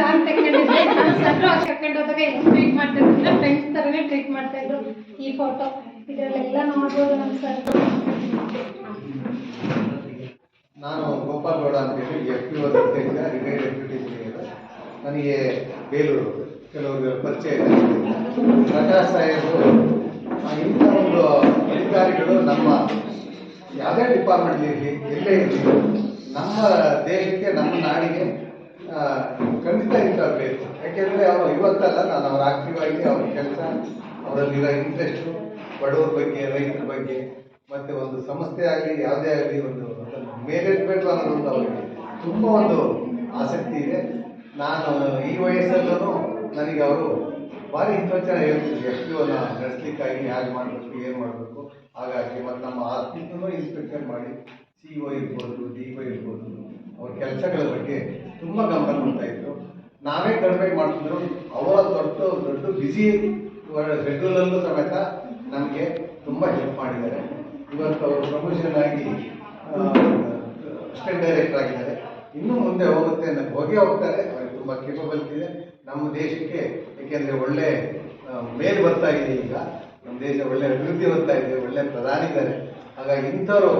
ನಾನು ತಗೊಂಡಿದ್ದೆ ಟ್ರೀಟ್ ಮಾಡ್ತಾ ಇದ್ರು? ಫ್ರೆಂಡ್ಸ್ ಥರನೇ ಟ್ರೀಟ್ ಮಾಡ್ತಾ ಇದ್ರು. ಈ ಫೋಟೋ ನಾನು ಗೋಪಾಲ್ ಗೌಡ ಅಂತ ಹೇಳಿ ಎಫ್ ಪಿ ನನಗೆ ಬೇಲೂರು. ಕೆಲವರು ಪರಿಚಯ ಇದೆ ಪ್ರಕಾಶ್ ಸಾಹೇಬರು ಇಂಥ ಒಂದು ಅಧಿಕಾರಿಗಳು ನಮ್ಮ ಯಾವುದೇ ಡಿಪಾರ್ಟ್ಮೆಂಟ್ ಇರಲಿ ಎಲ್ಲೇ ಇರಲಿ, ನಮ್ಮ ದೇಶಕ್ಕೆ, ನಮ್ಮ ನಾಡಿಗೆ ಖಂಡಿತ ಇಂಥ ಯಾಕೆಂದ್ರೆ ಅವರು ಇವತ್ತಲ್ಲ, ನಾನು ಅವ್ರ ಆಕ್ಟಿವ್ ಆಗಿ ಅವ್ರ ಕೆಲಸ, ಅವರಲ್ಲಿರೋ ಇಂಟ್ರೆಸ್ಟು ಬಡವರ ಬಗ್ಗೆ, ರೈತರ ಬಗ್ಗೆ, ಮತ್ತೆ ಒಂದು ಸಂಸ್ಥೆ ಆಗಲಿ, ಯಾವುದೇ ಆಗಲಿ ಒಂದು ಮ್ಯಾನೇಜ್ಮೆಂಟ್ ಅನ್ನೋದು ಅವರಿಗೆ ತುಂಬ ಒಂದು ಆಸಕ್ತಿ ಇದೆ. ನಾನು ಈ ವಯಸ್ಸಲ್ಲೂ ನನಗೆ ಅವರು ಭಾರಿ ಹಿಂದೋಚನ ಹೇಳ್ತಿದ್ರು, ಎಷ್ಟು ಪಿ ಒನ ನಡೆಸ್ಲಿಕ್ಕಾಗಿ ಹೇಗೆ ಮಾಡಬೇಕು, ಏನು ಮಾಡಬೇಕು? ಹಾಗಾಗಿ ಮತ್ತು ನಮ್ಮ ಆಸ್ತಿನೂ ಇನ್ಸ್ಪೆಕ್ಷನ್ ಮಾಡಿ ಸಿ ಒ ಇರ್ಬೋದು ಡಿ ಒ ಇರ್ಬೋದು, ಅವ್ರ ಕೆಲಸಗಳ ಬಗ್ಗೆ ತುಂಬ ಗಮನ ಕೊಡ್ತಾ ಇದ್ರು. ನಾವೇ ಕಡಿಮೆ ಮಾಡ್ತಿದ್ರು ಅವರ ದೊಡ್ಡ ದೊಡ್ಡ ಬ್ಯುಸಿ ಶೆಡ್ಯೂಲಲ್ಲೂ ಸಮೇತ ನಮಗೆ ತುಂಬ ಹೆಲ್ಪ್ ಮಾಡಿದ್ದಾರೆ. ಇವತ್ತು ಅವರು ಪ್ರಮೋಷನ್ ಆಗಿ ಅಸಿಸ್ಟೆಂಟ್ ಡೈರೆಕ್ಟರ್ ಆಗಿದ್ದಾರೆ. ಇನ್ನೂ ಮುಂದೆ ಹೋಗುತ್ತೆ ಅನ್ನೋದು ಹೋಗಿ ಹೋಗ್ತಾರೆ. ಅವ್ರಿಗೆ ತುಂಬ ಕೇಪಬಲಿಟಿ ಇದೆ. ನಮ್ಮ ದೇಶಕ್ಕೆ, ಏಕೆಂದರೆ ಒಳ್ಳೆ ಮೇಲ್ ಬರ್ತಾ ಇದೆ ಈಗ. ನಮ್ಮ ದೇಶ ಒಳ್ಳೆ ಅಭಿವೃದ್ಧಿ ಬರ್ತಾ ಇದೆ, ಒಳ್ಳೆ ಪ್ರಧಾನಿ ಇದ್ದಾರೆ ಹಾಗಾಗಿ ಇಂಥವ್ರು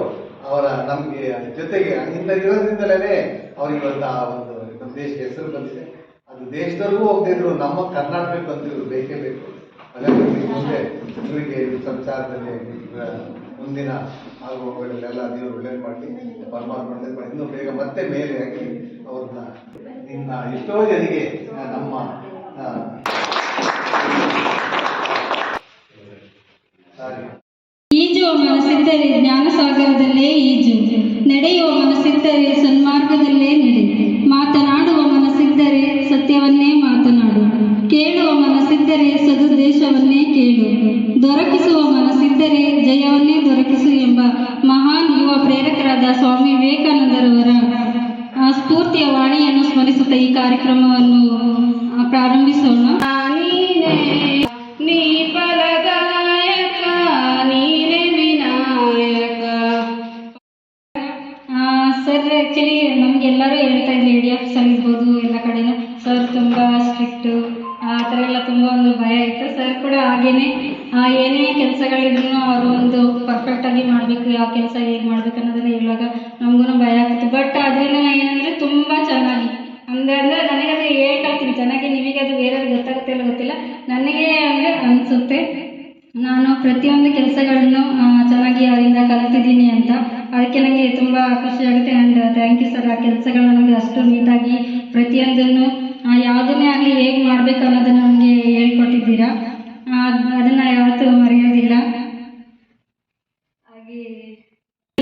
ಅವರ ನಮಗೆ, ಜೊತೆಗೆ ಇಂಥ ಇರೋದ್ರಿಂದಲೇ ಅವ್ರಿಗೆ ಇವತ್ತು ಒಂದು ದೇಶಕ್ಕೆ ಹೆಸರು ಬಂದಿದೆ. ಅದು ದೇಶದವರೆಗೂ ಹೋಗ್ತಿದ್ರು ನಮ್ಮ ಕರ್ನಾಟಕಕ್ಕೆ ಬಂದಿದ್ರು ಬೇಕೇ ಬೇಕು. ಹಾಗಾಗಿ ಮುಂದೆ ಇವರಿಗೆ ಸಂಚಾರದಲ್ಲಿ ಮುಂದಿನ ಆಗುವಗಳೆಲ್ಲ ದೇವರು ಒಳ್ಳೇದು ಮಾಡಲಿ, ಪರಮಾತ್ಮ ಒಳ್ಳೇದು ಮಾಡಿ ಇನ್ನೂ ಬೇಗ ಮತ್ತೆ ಮೇಲೆ ಆಗಿ ಅವ್ರನ್ನ ಇನ್ನ ಎಷ್ಟೋ ಜನರಿಗೆ ನಮ್ಮ ಆ, ಸಾರಿ ಈಜುವ ಮನಸ್ಸಿದ್ದರೆ ಜ್ಞಾನಸಾಗರದಲ್ಲೇ ಈಜು. ನಡೆಯುವ ಮನಸ್ಸಿದ್ದರೆ ಸನ್ಮಾರ್ಗದಲ್ಲೇ ನಡೆ ಮಾತನಾಡುವ ಮನಸ್ಸಿದ್ದರೆ ಸತ್ಯವನ್ನೇ ಮಾತನಾಡು. ಕೇಳುವ ಮನಸ್ಸಿದ್ದರೆ ಸದುದ್ದೇಶವನ್ನೇ ಕೇಳು. ದೊರಕಿಸುವ ಮನಸ್ಸಿದ್ದರೆ ಜಯವನ್ನೇ ದೊರಕಿಸು ಎಂಬ ಮಹಾನ್ ಯುವ ಪ್ರೇರಕರಾದ ಸ್ವಾಮಿ ವಿವೇಕಾನಂದರವರ ಸ್ಫೂರ್ತಿಯ ವಾಣಿಯನ್ನು ಸ್ಮರಿಸುತ್ತಾ ಈ ಕಾರ್ಯಕ್ರಮವನ್ನು ಪ್ರಾರಂಭಿಸೋಣ.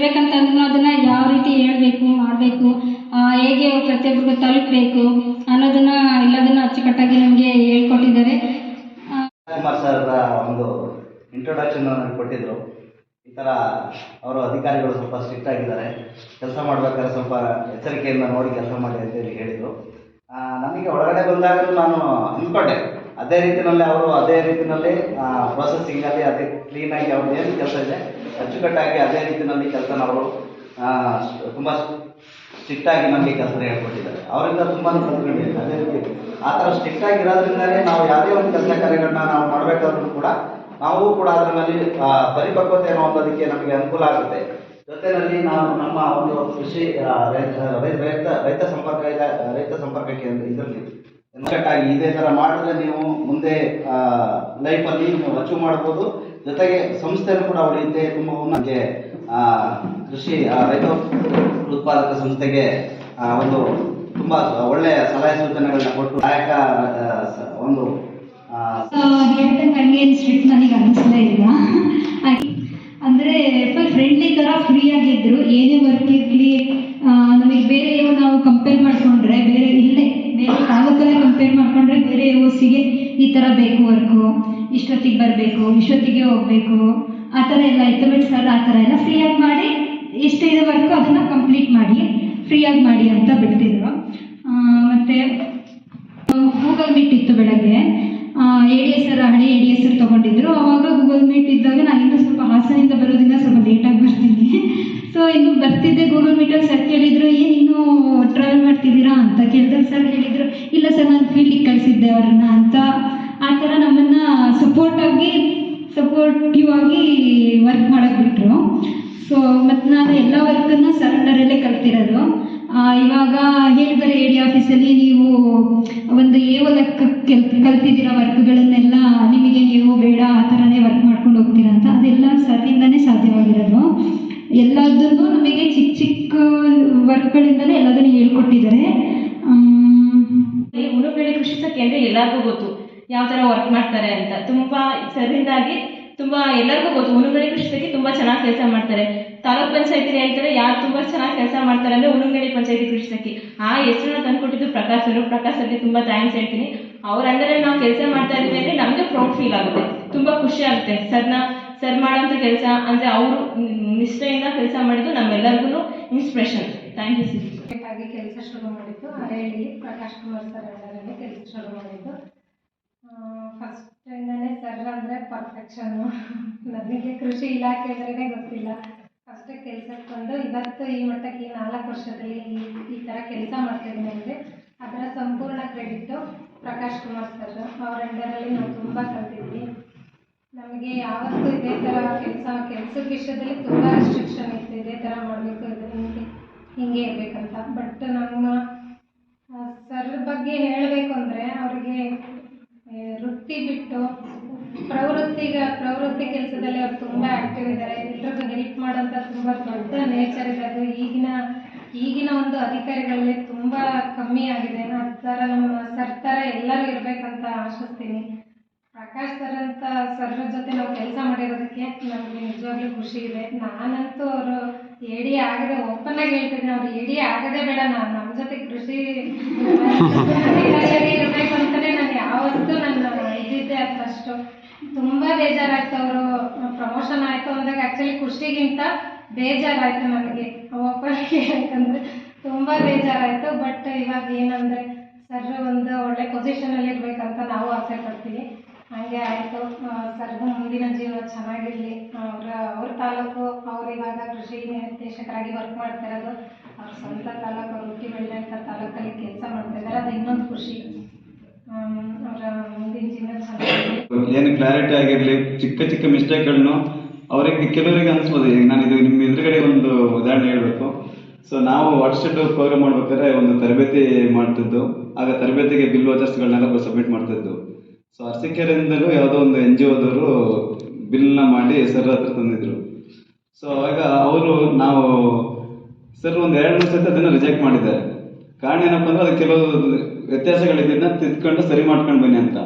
ಹೇಳ್ಬೇಕಂತಂದ್ರೂ ಅದನ್ನ ಯಾವ ರೀತಿ ಹೇಳ್ಬೇಕು, ಮಾಡಬೇಕು ಹೇಗೆ ಪ್ರತಿಯೊಬ್ಬರಿಗೂ ತಲುಪಬೇಕು ಅನ್ನೋದನ್ನ ಎಲ್ಲದನ್ನ ಅಚ್ಚುಕಟ್ಟಾಗಿ ನಮಗೆ ಹೇಳ್ಕೊಟ್ಟಿದ್ದಾರೆ. ಕುಮಾರ್ ಒಂದು ಇಂಟ್ರೊಡಕ್ಷನ್ ಕೊಟ್ಟಿದ್ರು. ಈ ಥರ ಅವರು ಅಧಿಕಾರಿಗಳು ಸ್ವಲ್ಪ ಸ್ಟ್ರಿಕ್ಟ್ ಆಗಿದ್ದಾರೆ. ಕೆಲಸ ಮಾಡ್ಬೇಕಾದ್ರೆ ಸ್ವಲ್ಪ ಎಚ್ಚರಿಕೆಯಿಂದ ನೋಡಿ ಕೆಲಸ ಮಾಡಿ ಅಂತ ಅಂತೇಳಿ ಹೇಳಿದರು. ನನಗೆ ಒಳಗಡೆ ಬಂದಾಗ ನಾನು ಅಂದ್ಕೊಂಡೆ. ಅದೇ ರೀತಿಯಲ್ಲಿ ಅವರು ಅದೇ ರೀತಿಯಲ್ಲಿ ಪ್ರೊಸೆಸಿಂಗಲ್ಲಿ ಅದೇ ಕ್ಲೀನಾಗಿ ಅವ್ರದ್ದು ಏನು ಕೆಲಸ ಇದೆ ಅಚ್ಚುಕಟ್ಟಾಗಿ ಅದೇ ರೀತಿಯಲ್ಲಿ ಕೆಲಸ ಅವರು ತುಂಬ ಸ್ಟ್ರಿಕ್ಟಾಗಿ ನಮಗೆ ಕೆಲಸ ಹೇಳ್ಕೊಟ್ಟಿದ್ದಾರೆ. ಅವರಿಂದ ತುಂಬಾ ಕಲ್ತ್ಕೊಂಡಿದ್ದೀನಿ ಅದೇ ರೀತಿ ಆ ಥರ ಸ್ಟ್ರಿಕ್ಟ್ ಆಗಿರೋದ್ರಿಂದಲೇ ನಾವು ಯಾವುದೇ ಒಂದು ಕೆಲಸ ಕಾರ್ಯಗಳನ್ನ ನಾವು ಮಾಡಬೇಕಾದ್ರೂ ಕೂಡ ನಾವು ಕೂಡ ಅದರಲ್ಲಿ ಪರಿಪಕ್ವತೆ ಅನ್ನೋದಕ್ಕೆ ನಮಗೆ ಅನುಕೂಲ ಆಗುತ್ತೆ. ಜೊತೆಯಲ್ಲಿ ನಾವು ನಮ್ಮ ಒಂದು ಕೃಷಿ ರೈತ ರೈತ ರೈತ ಸಂಪರ್ಕ ಇಲ್ಲ ರೈತ ಸಂಪರ್ಕ ಕೇಂದ್ರ ಇದರಲ್ಲಿ. ಇದೇ ಥರ ಮಾಡಿದ್ರೆ ನೀವು ಮುಂದೆ ಲೈಫಲ್ಲಿ ನೀವು ಅಚೀವ್ ಮಾಡ್ಬೋದು. ಜೊತೆಗೆ ಸಂಸ್ಥೆನೂ ಕೂಡ ಉಳಿಯುತ್ತೆ ತುಂಬಾ ನಮಗೆ ಕೃಷಿ ಆ, ರೈತ ಉತ್ಪಾದಕ ಸಂಸ್ಥೆಗೆ ಆ, ಒಂದು ತುಂಬ ಒಳ್ಳೆಯ ಸಲಹೆ ಸೂಚನೆಗಳನ್ನ ಕೊಟ್ಟು ಆ, ಒಂದು ಅಂದ್ರೆ ನನಗೆ ಇಲ್ಲ. ಅಂದರೆ ಫುಲ್ ಫ್ರೆಂಡ್ಲಿ ಥರ ಫ್ರೀ ಆಗಿದ್ರು ಏನೇ ವರ್ಕ್ ಇರ್ಲಿ ನಮಗೆ ಬೇರೆ ಯಾವ ನಾವು ಕಂಪೇರ್ ಮಾಡ್ಕೊಂಡ್ರೆ ಬೇರೆ ಇಲ್ಲೇ ಬೇರೆ ತಾಲೂಕಲ್ಲೇ ಕಂಪೇರ್ ಮಾಡ್ಕೊಂಡ್ರೆ ಬೇರೆ ಓಸಿಗೆ ಈ ತರ ಬೇಕು ವರ್ಕು ಇಷ್ಟೊತ್ತಿಗೆ ಬರಬೇಕು, ಇಷ್ಟೊತ್ತಿಗೆ ಹೋಗ್ಬೇಕು, ಆ ಥರ ಎಲ್ಲ ಇತ್ತು ಬಟ್ ಸರ್ ಆ ಥರ ಎಲ್ಲ ಆಗಿ ಮಾಡಿ, ಎಷ್ಟು ವರ್ಕು ಅದನ್ನು ಕಂಪ್ಲೀಟ್ ಮಾಡಿ, ಫ್ರೀಯಾಗಿ ಮಾಡಿ ಅಂತ ಬಿಡ್ತಿದ್ರು. ಮತ್ತು ಗೂಗಲ್ ಮೀಟ್ ಇತ್ತು ಬೆಳಗ್ಗೆ. ಎ ಡಿ ಎಸ್ ಹಳೆ ಎ ಡಿ ಎಸ್ ತಗೊಂಡಿದ್ರು. ಅವಾಗ ಗೂಗಲ್ ಮೀಟ್ ಇದ್ದಾಗ ನಾನು ಇನ್ನೂ ಸ್ವಲ್ಪ ಹಾಸನಿಂದ ಬರೋದ್ರಿಂದ ಸ್ವಲ್ಪ ಲೇಟಾಗಿ ಬರ್ತೀನಿ. ಸೊ ಇನ್ನು ಬರ್ತಿದ್ದೆ ಗೂಗಲ್ ಮೀಟಲ್ಲಿ ಸರ್ ಕೇಳಿದ್ರು ಏನು ಇನ್ನೂ ಟ್ರಾವೆಲ್ ಮಾಡ್ತಿದ್ದೀರಾ? ಅಂತ ಕೇಳಿದ್ರೆ. ಸರ್ ಹೇಳಿದ್ರು, ಇಲ್ಲ ಸರ್ ಆ ಥರ ನಮ್ಮನ್ನ ಸಪೋರ್ಟ್ ಆಗಿ ಸಪೋರ್ಟಿವ್ ಆಗಿ ವರ್ಕ್ ಮಾಡಕ್ ಬಿಟ್ರು. ಸೊ ಮತ್ತೆ ನಾನು ಎಲ್ಲ ವರ್ಕನ್ನ ಸರ್ ಕಲ್ತಿರೋದು. ಇವಾಗ ಹೇಳಿದರೆ ಎ ಡಿ ಆಫೀಸಲ್ಲಿ ನೀವು ಒಂದು ಎ ಲೆಕ್ಕ ಕೆಲ್, ಕಲ್ತಿದ್ದೀರ ವರ್ಕ್ಗಳನ್ನೆಲ್ಲ? ನಿಮಗೆ ನೀವು ಬೇಡ, ಆ ಥರನೇ ವರ್ಕ್ ಮಾಡ್ಕೊಂಡು ಹೋಗ್ತೀರಾ ಅಂತ? ಅದೆಲ್ಲ ಸರ್ನಿಂದನೇ ಸಾಧ್ಯವಾಗಿರೋದು. ಎಲ್ಲದನ್ನು ನಮಗೆ ಚಿಕ್ಕ ಚಿಕ್ಕ ವರ್ಕ್ಗಳಿಂದಲೇ ಎಲ್ಲದನ್ನು ಹೇಳ್ಕೊಟ್ಟಿದ್ದಾರೆ. ಉಳುಬೇಳೆ ಕೃಷಿ ಕೇಂದ್ರ ಎಲ್ಲರಿಗೂ ಗೊತ್ತು. ಯಾವ ತರ ವರ್ಕ್ ಮಾಡ್ತಾರೆ ಅಂತ. ತುಂಬಾ ಸರಿಂದಾಗಿ ತುಂಬಾ ಎಲ್ಲರಿಗೂ ಗೊತ್ತು. ಉಳುಮೆಳೆ ಕೃಷಿಗೆ ತುಂಬಾ ಚೆನ್ನಾಗಿ ಕೆಲಸ ಮಾಡ್ತಾರೆ. ತಾಲೂಕ್ ಪಂಚಾಯತಿ ಹೇಳ್ತಾರೆ, ಯಾರು ತುಂಬಾ ಚೆನ್ನಾಗಿ ಕೆಲಸ ಮಾಡ್ತಾರೆ ಅಂದ್ರೆ ಉಳುಮೆಳೆ ಪಂಚಾಯತಿ ಕೃಷಿ ಆ ಹೆಸರನ್ನ ತಂದ್ಕೊಟ್ಟಿದ್ದು ಪ್ರಕಾಶ್ ಅವರು. ಪ್ರಕಾಶ್ ಅವ್ರಿಗೆ ತುಂಬಾ ಥ್ಯಾಂಕ್ಸ್ ಹೇಳ್ತೀನಿ. ಅವ್ರ ಅಂಡರಲ್ಲಿ ನಾವು ಕೆಲಸ ಮಾಡ್ತಾ ಇದ್ದೀವಿ ಅಂದ್ರೆ ನಮಗೆ ಪ್ರೌಡ್ ಫೀಲ್ ಆಗುತ್ತೆ. ತುಂಬಾ ಖುಷಿ ಆಗುತ್ತೆ. ಸರ್ನ, ಸರ್ ಮಾಡೋಂಥ ಕೆಲಸ ಅಂದ್ರೆ ಅವರು ನಿಷ್ಠೆಯಿಂದ ಕೆಲಸ ಮಾಡಿದ್ದು ನಮ್ಮೆಲ್ಲರಿಗೂ ಇನ್ಸ್ಪಿರೇಷನ್ ಥ್ಯಾಂಕ್ ಯು ಸರ್ ಕೆಲಸ ಶುರು ಮಾಡಿದ್ದು. ಅರೇಳಿ ಪ್ರಕಾಶ್ ಕುಮಾರ್ ಸರ್ ಕೆಲಸ ಶುರು ಮಾಡಿದ್ದು. ಫಸ್ಟಿಂದನೇ ಸರ್ ಅಂದರೆ ಪರ್ಫೆಕ್ಷನ್ನು ನನಗೆ ಕೃಷಿ ಇಲಾಖೆ ಅಂದ್ರೇ ಗೊತ್ತಿಲ್ಲ. ಫಸ್ಟ್ ಕೆಲ್ಸಕ್ಕೆ ಬಂದು ಇವತ್ತು ಈ ಮಟ್ಟಕ್ಕೆ ಈ ನಾಲ್ಕು ವರ್ಷದಲ್ಲಿ ಈ ಈ ಥರ ಕೆಲಸ ಮಾಡ್ತಿದ್ದೀನಿ ಅಂದರೆ ಅದರ ಸಂಪೂರ್ಣ ಕ್ರೆಡಿಟ್ಟು ಪ್ರಕಾಶ್ ಕುಮಾರ್ ಸರ್. ಅವರ ಅಂಡರಲ್ಲಿ ನಾವು ತುಂಬ ಕಲ್ತಿದ್ವಿ. ನಮಗೆ ಯಾವತ್ತೂ ಇದೇ ಥರ ಕೆಲಸ ಕೆಲಸದ ವಿಷಯದಲ್ಲಿ ತುಂಬ ರೆಸ್ಟ್ರಿಕ್ಷನ್ ಇತ್ತು. ಇದೇ ಥರ ಮಾಡಬೇಕು, ಇದು ಹಿಂಗೆ ಹಿಂಗೆ ಇರಬೇಕಂತ. ಬಟ್ ನಮ್ಮ ಸರ್ ಬಗ್ಗೆ ಹೇಳಬೇಕು ಅಂದರೆ ಅವ್ರಿಗೆ ವೃತ್ತಿ ಬಿಟ್ಟು ಪ್ರವೃತ್ತಿಗ, ಪ್ರವೃತ್ತಿ ಕೆಲಸದಲ್ಲಿ ಅವ್ರು ತುಂಬ ಆ್ಯಕ್ಟಿವ್ ಇದ್ದಾರೆ ಎಲ್ರಿಗೂ ಹೆಲ್ಪ್ ಮಾಡೋಂಥ ತುಂಬ ದೊಡ್ಡ ನೇಚರ್ ಇದೆ ಅದು. ಈಗಿನ ಈಗಿನ ಒಂದು ಅಧಿಕಾರಿಗಳಲ್ಲಿ ತುಂಬ ಕಮ್ಮಿ ಆಗಿದೆ. ಆ ಥರ ನಮ್ಮ ಸರ್ ಥರ ಎಲ್ಲರೂ ಇರಬೇಕಂತ ಆಶಿಸ್ತೀನಿ. ಪ್ರಕಾಶ್ ಸರ್ ಅಂತ ಸರ್ ಜೊತೆ ನಾವು ಕೆಲಸ ಮಾಡಿರೋದಕ್ಕೆ ನಮಗೆ ನಿಜವಾಗ್ಲೂ ಖುಷಿ ಇದೆ. ನಾನಂತೂ ಅವರು ಎಡಿ ಆಗದೆ ಓಪನ್ ಆಗಿ ಹೇಳ್ತಿದ್ದೀನಿ. ಅವ್ರು ಎಡಿ ಆಗದೆ ಬೇಡ. ನಾನು ನಮ್ಮ ಜೊತೆ ಕೃಷಿ ಅಧಿಕಾರಿಯಾಗಿ ಇರಬೇಕು ಅಂತಲೇ ನಾನು ಯಾವತ್ತೂ ನನ್ನ ಇದ್ದಿದ್ದೆ ಅದು ಫಸ್ಟು ತುಂಬ ಬೇಜಾರಾಯ್ತು ಅವರು. ಪ್ರಮೋಷನ್ ಆಯಿತು ಅಂದಾಗ ಆ್ಯಕ್ಚುಲಿ ಖುಷಿಗಿಂತ ಬೇಜಾರಾಯಿತು ನಮಗೆ. ಒಬ್ಬರಿಗೆ ಯಾಕಂದರೆ ತುಂಬ ಬೇಜಾರಾಯಿತು. ಬಟ್ ಇವಾಗ ಏನಂದರೆ ಸರ್ ಒಂದು ಒಳ್ಳೆ ಪೊಸಿಷನಲ್ಲಿ ಇರಬೇಕಂತ ನಾವು ಆಸೆ ಪಡ್ತೀವಿ. ಹಾಗೆ ಆಯಿತು. ಸರ್ದು ಮುಂದಿನ ಜೀವನ ಚೆನ್ನಾಗಿರಲಿ. ಅವರ, ಅವ್ರ ತಾಲೂಕು, ಅವ್ರು ಇವಾಗ ಕೃಷಿ ನಿರ್ದೇಶಕರಾಗಿ ವರ್ಕ್ ಮಾಡ್ತಾ ಇರೋದು. ಅವ್ರ ಸ್ವಂತ ತಾಲೂಕು ಅವ್ರು ಹುಟ್ಟಿ ಬೆಳೆದಂಥ ತಾಲೂಕಲ್ಲಿ ಕೆಲಸ ಮಾಡ್ತಾ ಇದ್ದಾರೆ. ಅದು ಇನ್ನೊಂದು ಖುಷಿ ಅವರ ಮುಂದಿನ ಜೀವನ ಚೆನ್ನಾಗಿರಲಿ ಏನು ಕ್ಲಾರಿಟಿ ಆಗಿರಲಿ, ಚಿಕ್ಕ ಚಿಕ್ಕ ಮಿಸ್ಟೇಕ್ಗಳನ್ನು ಅವರಿಗೆ ಕೆಲವರಿಗೆ ಅನಿಸ್ಬೋದು ಈಗ ನಾನು ಇದು ನಿಮ್ಮ ಎದುರುಗಡೆ ಒಂದು ಉದಾಹರಣೆ ಹೇಳಬೇಕು. ಸೊ ನಾವು ವಾಟ್ಸ್ಆಪ್ ಪ್ರೋಗ್ರಾಮ್ ಮಾಡ್ಬೇಕಾದ್ರೆ ಒಂದು ತರಬೇತಿ ಮಾಡ್ತಿದ್ದು. ಆಗ ತರಬೇತಿಗೆ ಬಿಲ್ ವಾಚರ್ಸ್ಗಳನ್ನೆಲ್ಲ ಸಬ್ಮಿಟ್ ಮಾಡ್ತಿದ್ದು. ಸೊ ಅರ್ಸಿಕೆರಿಂದಲೂ ಯಾವುದೋ ಒಂದು ಎನ್ ಜಿ ಒದವರು ಬಿಲ್ನ ಮಾಡಿ ಸರ್ ಹತ್ರ ತಂದಿದ್ರು. ಸೊ ಆಗ ಅವರು ನಾವು ಸರ್ ಒಂದು ಎರಡು ಮೂರು ಸತಿ ಅದನ್ನು ರಿಜೆಕ್ಟ್ ಮಾಡಿದ್ದಾರೆ. ಕಾರಣ ಏನಪ್ಪ ಅಂದ್ರೆ ಅದು ಕೆಲವು ವ್ಯತ್ಯಾಸಗಳಿದ್ದನ್ನ ತಿದ್ಕೊಂಡು ಸರಿ ಮಾಡ್ಕೊಂಡು ಬನ್ನಿ ಅಂತ.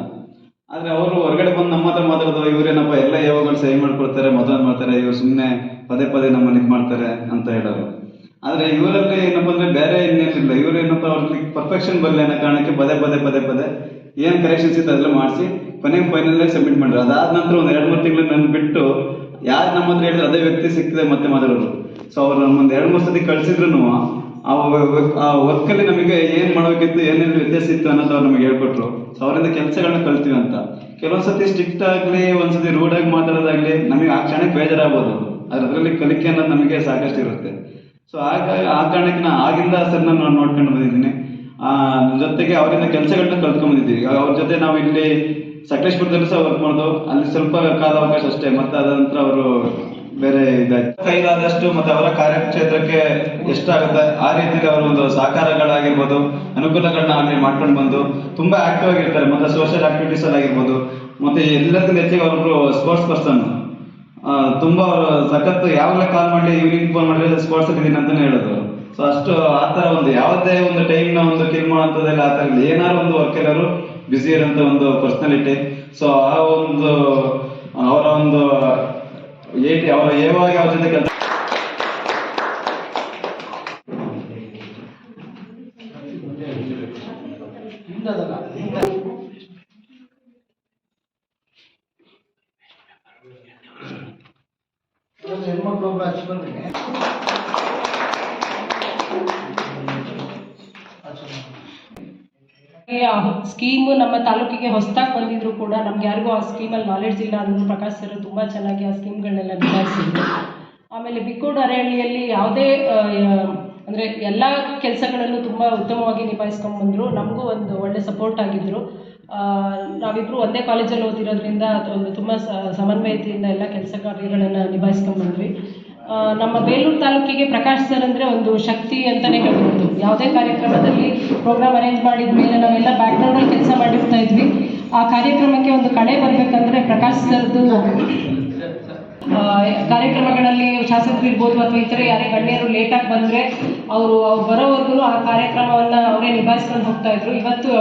ಆದ್ರೆ ಅವರು ಹೊರಗಡೆ ಬಂದು ನಮ್ಮ ಹತ್ರ ಮಾತಾಡೋದು ಇವರೇನಪ್ಪ ಎಲ್ಲ ಯಾವಾಗಲೂ ಸಹಿ ಮಾಡ್ಕೊಳ್ತಾರೆ, ಮದುವೆ ಮಾಡ್ತಾರೆ, ಇವ್ರು ಸುಮ್ಮನೆ ಪದೇ ಪದೇ ನಮ್ಮನ್ನು ಇದು ಮಾಡ್ತಾರೆ ಅಂತ ಹೇಳೋರು. ಆದ್ರೆ ಇವರಲ್ಲಿ ಏನಪ್ಪ ಅಂದರೆ ಬೇರೆ ಇನ್ನೇನಿಲ್ಲ ಇವ್ರು ಏನಪ್ಪ ಅವ್ರಲ್ಲಿ ಪರ್ಫೆಕ್ಷನ್ ಬರಲಿ ಅನ್ನೋ ಕಾರಣಕ್ಕೆ ಪದೇ ಪದೇ ಪದೇ ಪದೇ ಏನು ಕರೆಕ್ಷನ್ಸ್ ಇತ್ತು ಅದೆಲ್ಲ ಮಾಡಿಸಿ, ಕೊನೆಗೆ ಫೈನಲ್ ಸಬ್ಮಿಟ್ ಮಾಡಿದ್ರು. ಅದಾದ ನಂತರ ಒಂದು ಎರಡು, ಮೂರು ತಿಂಗಳು ನನ್ನ ಬಿಟ್ಟು ಯಾರು ನಮ್ಮ ಹತ್ರ ಹೇಳಿದ್ರು, ಅದೇ ವ್ಯಕ್ತಿ ಸಿಕ್ಕಿದೆ ಮತ್ತೆ ಮಾತಾಡೋರು. ಸೊ ಅವ್ರು ನಮ್ಮೊಂದು ಎರಡು, ಮೂರು ಸತಿ ಕಳ್ಸಿದ್ರು ಆ ವರ್ಕ್ ವರ್ಕಲ್ಲಿ ನಮಗೆ ಏನ್ ಮಾಡಬೇಕಿತ್ತು, ಏನೇನು ವ್ಯತ್ಯಾಸ ಇತ್ತು ಅನ್ನೋದು ಅವ್ರು ನಮಗೆ ಹೇಳ್ಕೊಟ್ರು. ಅವರಿಂದ ಕೆಲಸಗಳನ್ನ ಕಲ್ತೀವಿ ಅಂತ. ಕೆಲವೊಂದ್ಸತಿ ಸ್ಟ್ರಿಕ್ಟ್ ಆಗ್ಲಿ ಒಂದ್ಸತಿ ರೂಡ್ ಆಗಿ ಮಾತಾಡೋದಾಗ್ಲಿ, ನಮಗೆ ಆ ಕ್ಷಣಕ್ಕೆ ಬೇಜಾರಾಗ್ಬೋದು. ಆದ್ರೆ ಅದರಲ್ಲಿ ಕಲಿಕೆ ಅನ್ನೋದು ನಮಗೆ ಸಾಕಷ್ಟು ಇರುತ್ತೆ. ಸೊ ಹಾಗಾಗಿ ಆ ಕಾರಣಕ್ಕೆ ನಾ ಆಗಿಂದ ಸರ್ ನಾನು ನೋಡ್ಕೊಂಡು ಬಂದಿದ್ದೀನಿ. ಆ, ಜೊತೆಗೆ ಅವರಿಂದ ಕೆಲಸಗಳನ್ನ ಕಲ್ತ್ಕೊಂಡ್ ಬಂದಿದ್ದೀವಿ. ಅವ್ರ ಜೊತೆ ನಾವು ಇಲ್ಲಿ ಸಕಲೇಶ್ಪುರದಲ್ಲಿ ಸಹ ವರ್ಕ್ ಮಾಡೋದು ಅಲ್ಲಿ ಸ್ವಲ್ಪ ಕಾಲಾವಕಾಶ ಅಷ್ಟೇ. ಮತ್ತೆ ಅದ ನಂತರ ಅವರು ಬೇರೆ ಇದಾಯ್ತು ಕೈಲಾದಷ್ಟು ಮತ್ತೆ ಅವರ ಕಾರ್ಯಕ್ಷೇತ್ರಕ್ಕೆ ಎಷ್ಟಾಗುತ್ತೆ, ಆ ರೀತಿಯಲ್ಲಿ ಅವರು ಒಂದು ಸಹಕಾರಗಳಾಗಿರ್ಬೋದು, ಅನುಕೂಲಗಳನ್ನ ಅಲ್ಲಿ ಮಾಡ್ಕೊಂಡು ಬಂದು ತುಂಬಾ ಆಕ್ಟಿವ್ ಆಗಿರ್ತಾರೆ, ಮತ್ತೆ ಸೋಷಿಯಲ್ ಆಕ್ಟಿವಿಟೀಸ್ ಅಲ್ಲಿ ಆಗಿರ್ಬೋದು, ಮತ್ತೆ ಎಲ್ಲದಕ್ಕಿಂತ ಹೆಚ್ಚಿಗೆ ಅವರೊಬ್ರು ಸ್ಪೋರ್ಟ್ಸ್ ಪರ್ಸನ್ ತುಂಬಾ ಅವರು ಸಖತ್ ಯಾವಾಗಲೇ ಕಾಲ್ ಮಾಡಿ ಈವ್ನಿಂಗ್ ಫೋನ್ ಮಾಡಿದ್ರೆ ಸ್ಪೋರ್ಟ್ಸ್ ಇದ್ದೀನಿ ಅಂತಾನೆ ಹೇಳೋದು. ಸೊ ಅಷ್ಟು ಆ ತರ ಒಂದು ಯಾವುದೇ ಒಂದು ಟೈಮ್ನ ಒಂದು ಕಿಲ್ ಮಾಡೋಂಥದ್ದೆಲ್ಲ ಆ ತರ ಏನಾದ್ರು ಒಂದು ವರ್ಕ್ ಬ್ಯುಸಿ ಇರೋಂಥ ಒಂದು ಪರ್ಸನಾಲಿಟಿ ಸೊ ಆ ಒಂದು, ಅವರ ಒಂದು ಏಟಿ ಅವರ ಏವಾಗಿ ಅವ್ರ ಜೊತೆ ಕೆಲಸ ಹೆಣ್ಮಕ್ಳು ಒಬ್ರು ಹಚ್ಚಿ ಬಂದ್ರೆ ಸ್ಕೀಮು ನಮ್ಮ ತಾಲೂಕಿಗೆ ಹೊಸದಾಗಿ ಬಂದಿದ್ರು ಕೂಡ ನಮ್ಗೆ ಯಾರಿಗೂ ಆ ಸ್ಕೀಮಲ್ಲಿ ನಾಲೆಡ್ಜ್ ಇಲ್ಲ ಅಂದ್ರೂ ಪ್ರಕಾಶ್ ಸರ್ ತುಂಬ ಚೆನ್ನಾಗಿ ಆ ಸ್ಕೀಮ್ಗಳನ್ನೆಲ್ಲ ನಿಭಾಯಿಸಿದ್ರು. ಆಮೇಲೆ ಬಿಕ್ಕೋಡ್ ಅರಹಳ್ಳಿಯಲ್ಲಿ ಯಾವುದೇ ಅಂದರೆ ಎಲ್ಲ ಕೆಲಸಗಳನ್ನು ತುಂಬ ಉತ್ತಮವಾಗಿ ನಿಭಾಯಿಸ್ಕೊಂಡು ಬಂದ್ರು. ನಮಗೂ ಒಂದು ಒಳ್ಳೆ ಸಪೋರ್ಟ್ ಆಗಿದ್ದರು ನಾವಿಬ್ಬರು ಒಂದೇ ಕಾಲೇಜಲ್ಲಿ ಓದಿರೋದ್ರಿಂದ ಒಂದು ತುಂಬ ಸಮನ್ವಯತೆಯಿಂದ ಎಲ್ಲ ಕೆಲಸ ಕಾರ್ಯಗಳನ್ನು ನಿಭಾಯಿಸ್ಕೊಂಡು ಬಂದ್ವಿ. ನಮ್ಮ ಬೇಲೂರು ತಾಲೂಕಿಗೆ ಪ್ರಕಾಶ್ ಸರ್ ಅಂದರೆ ಒಂದು ಶಕ್ತಿ ಅಂತಲೇ ಹೇಳ್ಬೋದು. ಯಾವುದೇ ಕಾರ್ಯಕ್ರಮದಲ್ಲಿ ಪ್ರೋಗ್ರಾಮ್ ಅರೇಂಜ್ ಮಾಡಿದ ಮೇಲೆ ನಾವೆಲ್ಲ ಬ್ಯಾಕ್ಗ್ರೌಂಡಲ್ಲಿ ಕೆಲಸ ಮಾಡಿರ್ತಾ ಇದ್ವಿ. ಆ ಕಾರ್ಯಕ್ರಮಕ್ಕೆ ಒಂದು ಕಳೆ ಬರಬೇಕಂದ್ರೆ ಪ್ರಕಾಶ್ ಸರ್ದು ಕಾರ್ಯಕ್ರಮಗಳಲ್ಲಿ ಶಾಸಕರು ಇರ್ಬೋದು ಅಥವಾ ಇತರೆ ಯಾರೇ ಗಣ್ಯರು ಲೇಟಾಗಿ ಬಂದರೆ ಅವರು ಬರೋವರೆಗೂ ಆ ಕಾರ್ಯಕ್ರಮವನ್ನು ಅವರೇ ನಿಭಾಯಿಸ್ಕೊಂಡು ಹೋಗ್ತಾ ಇದ್ರು. ಇವತ್ತು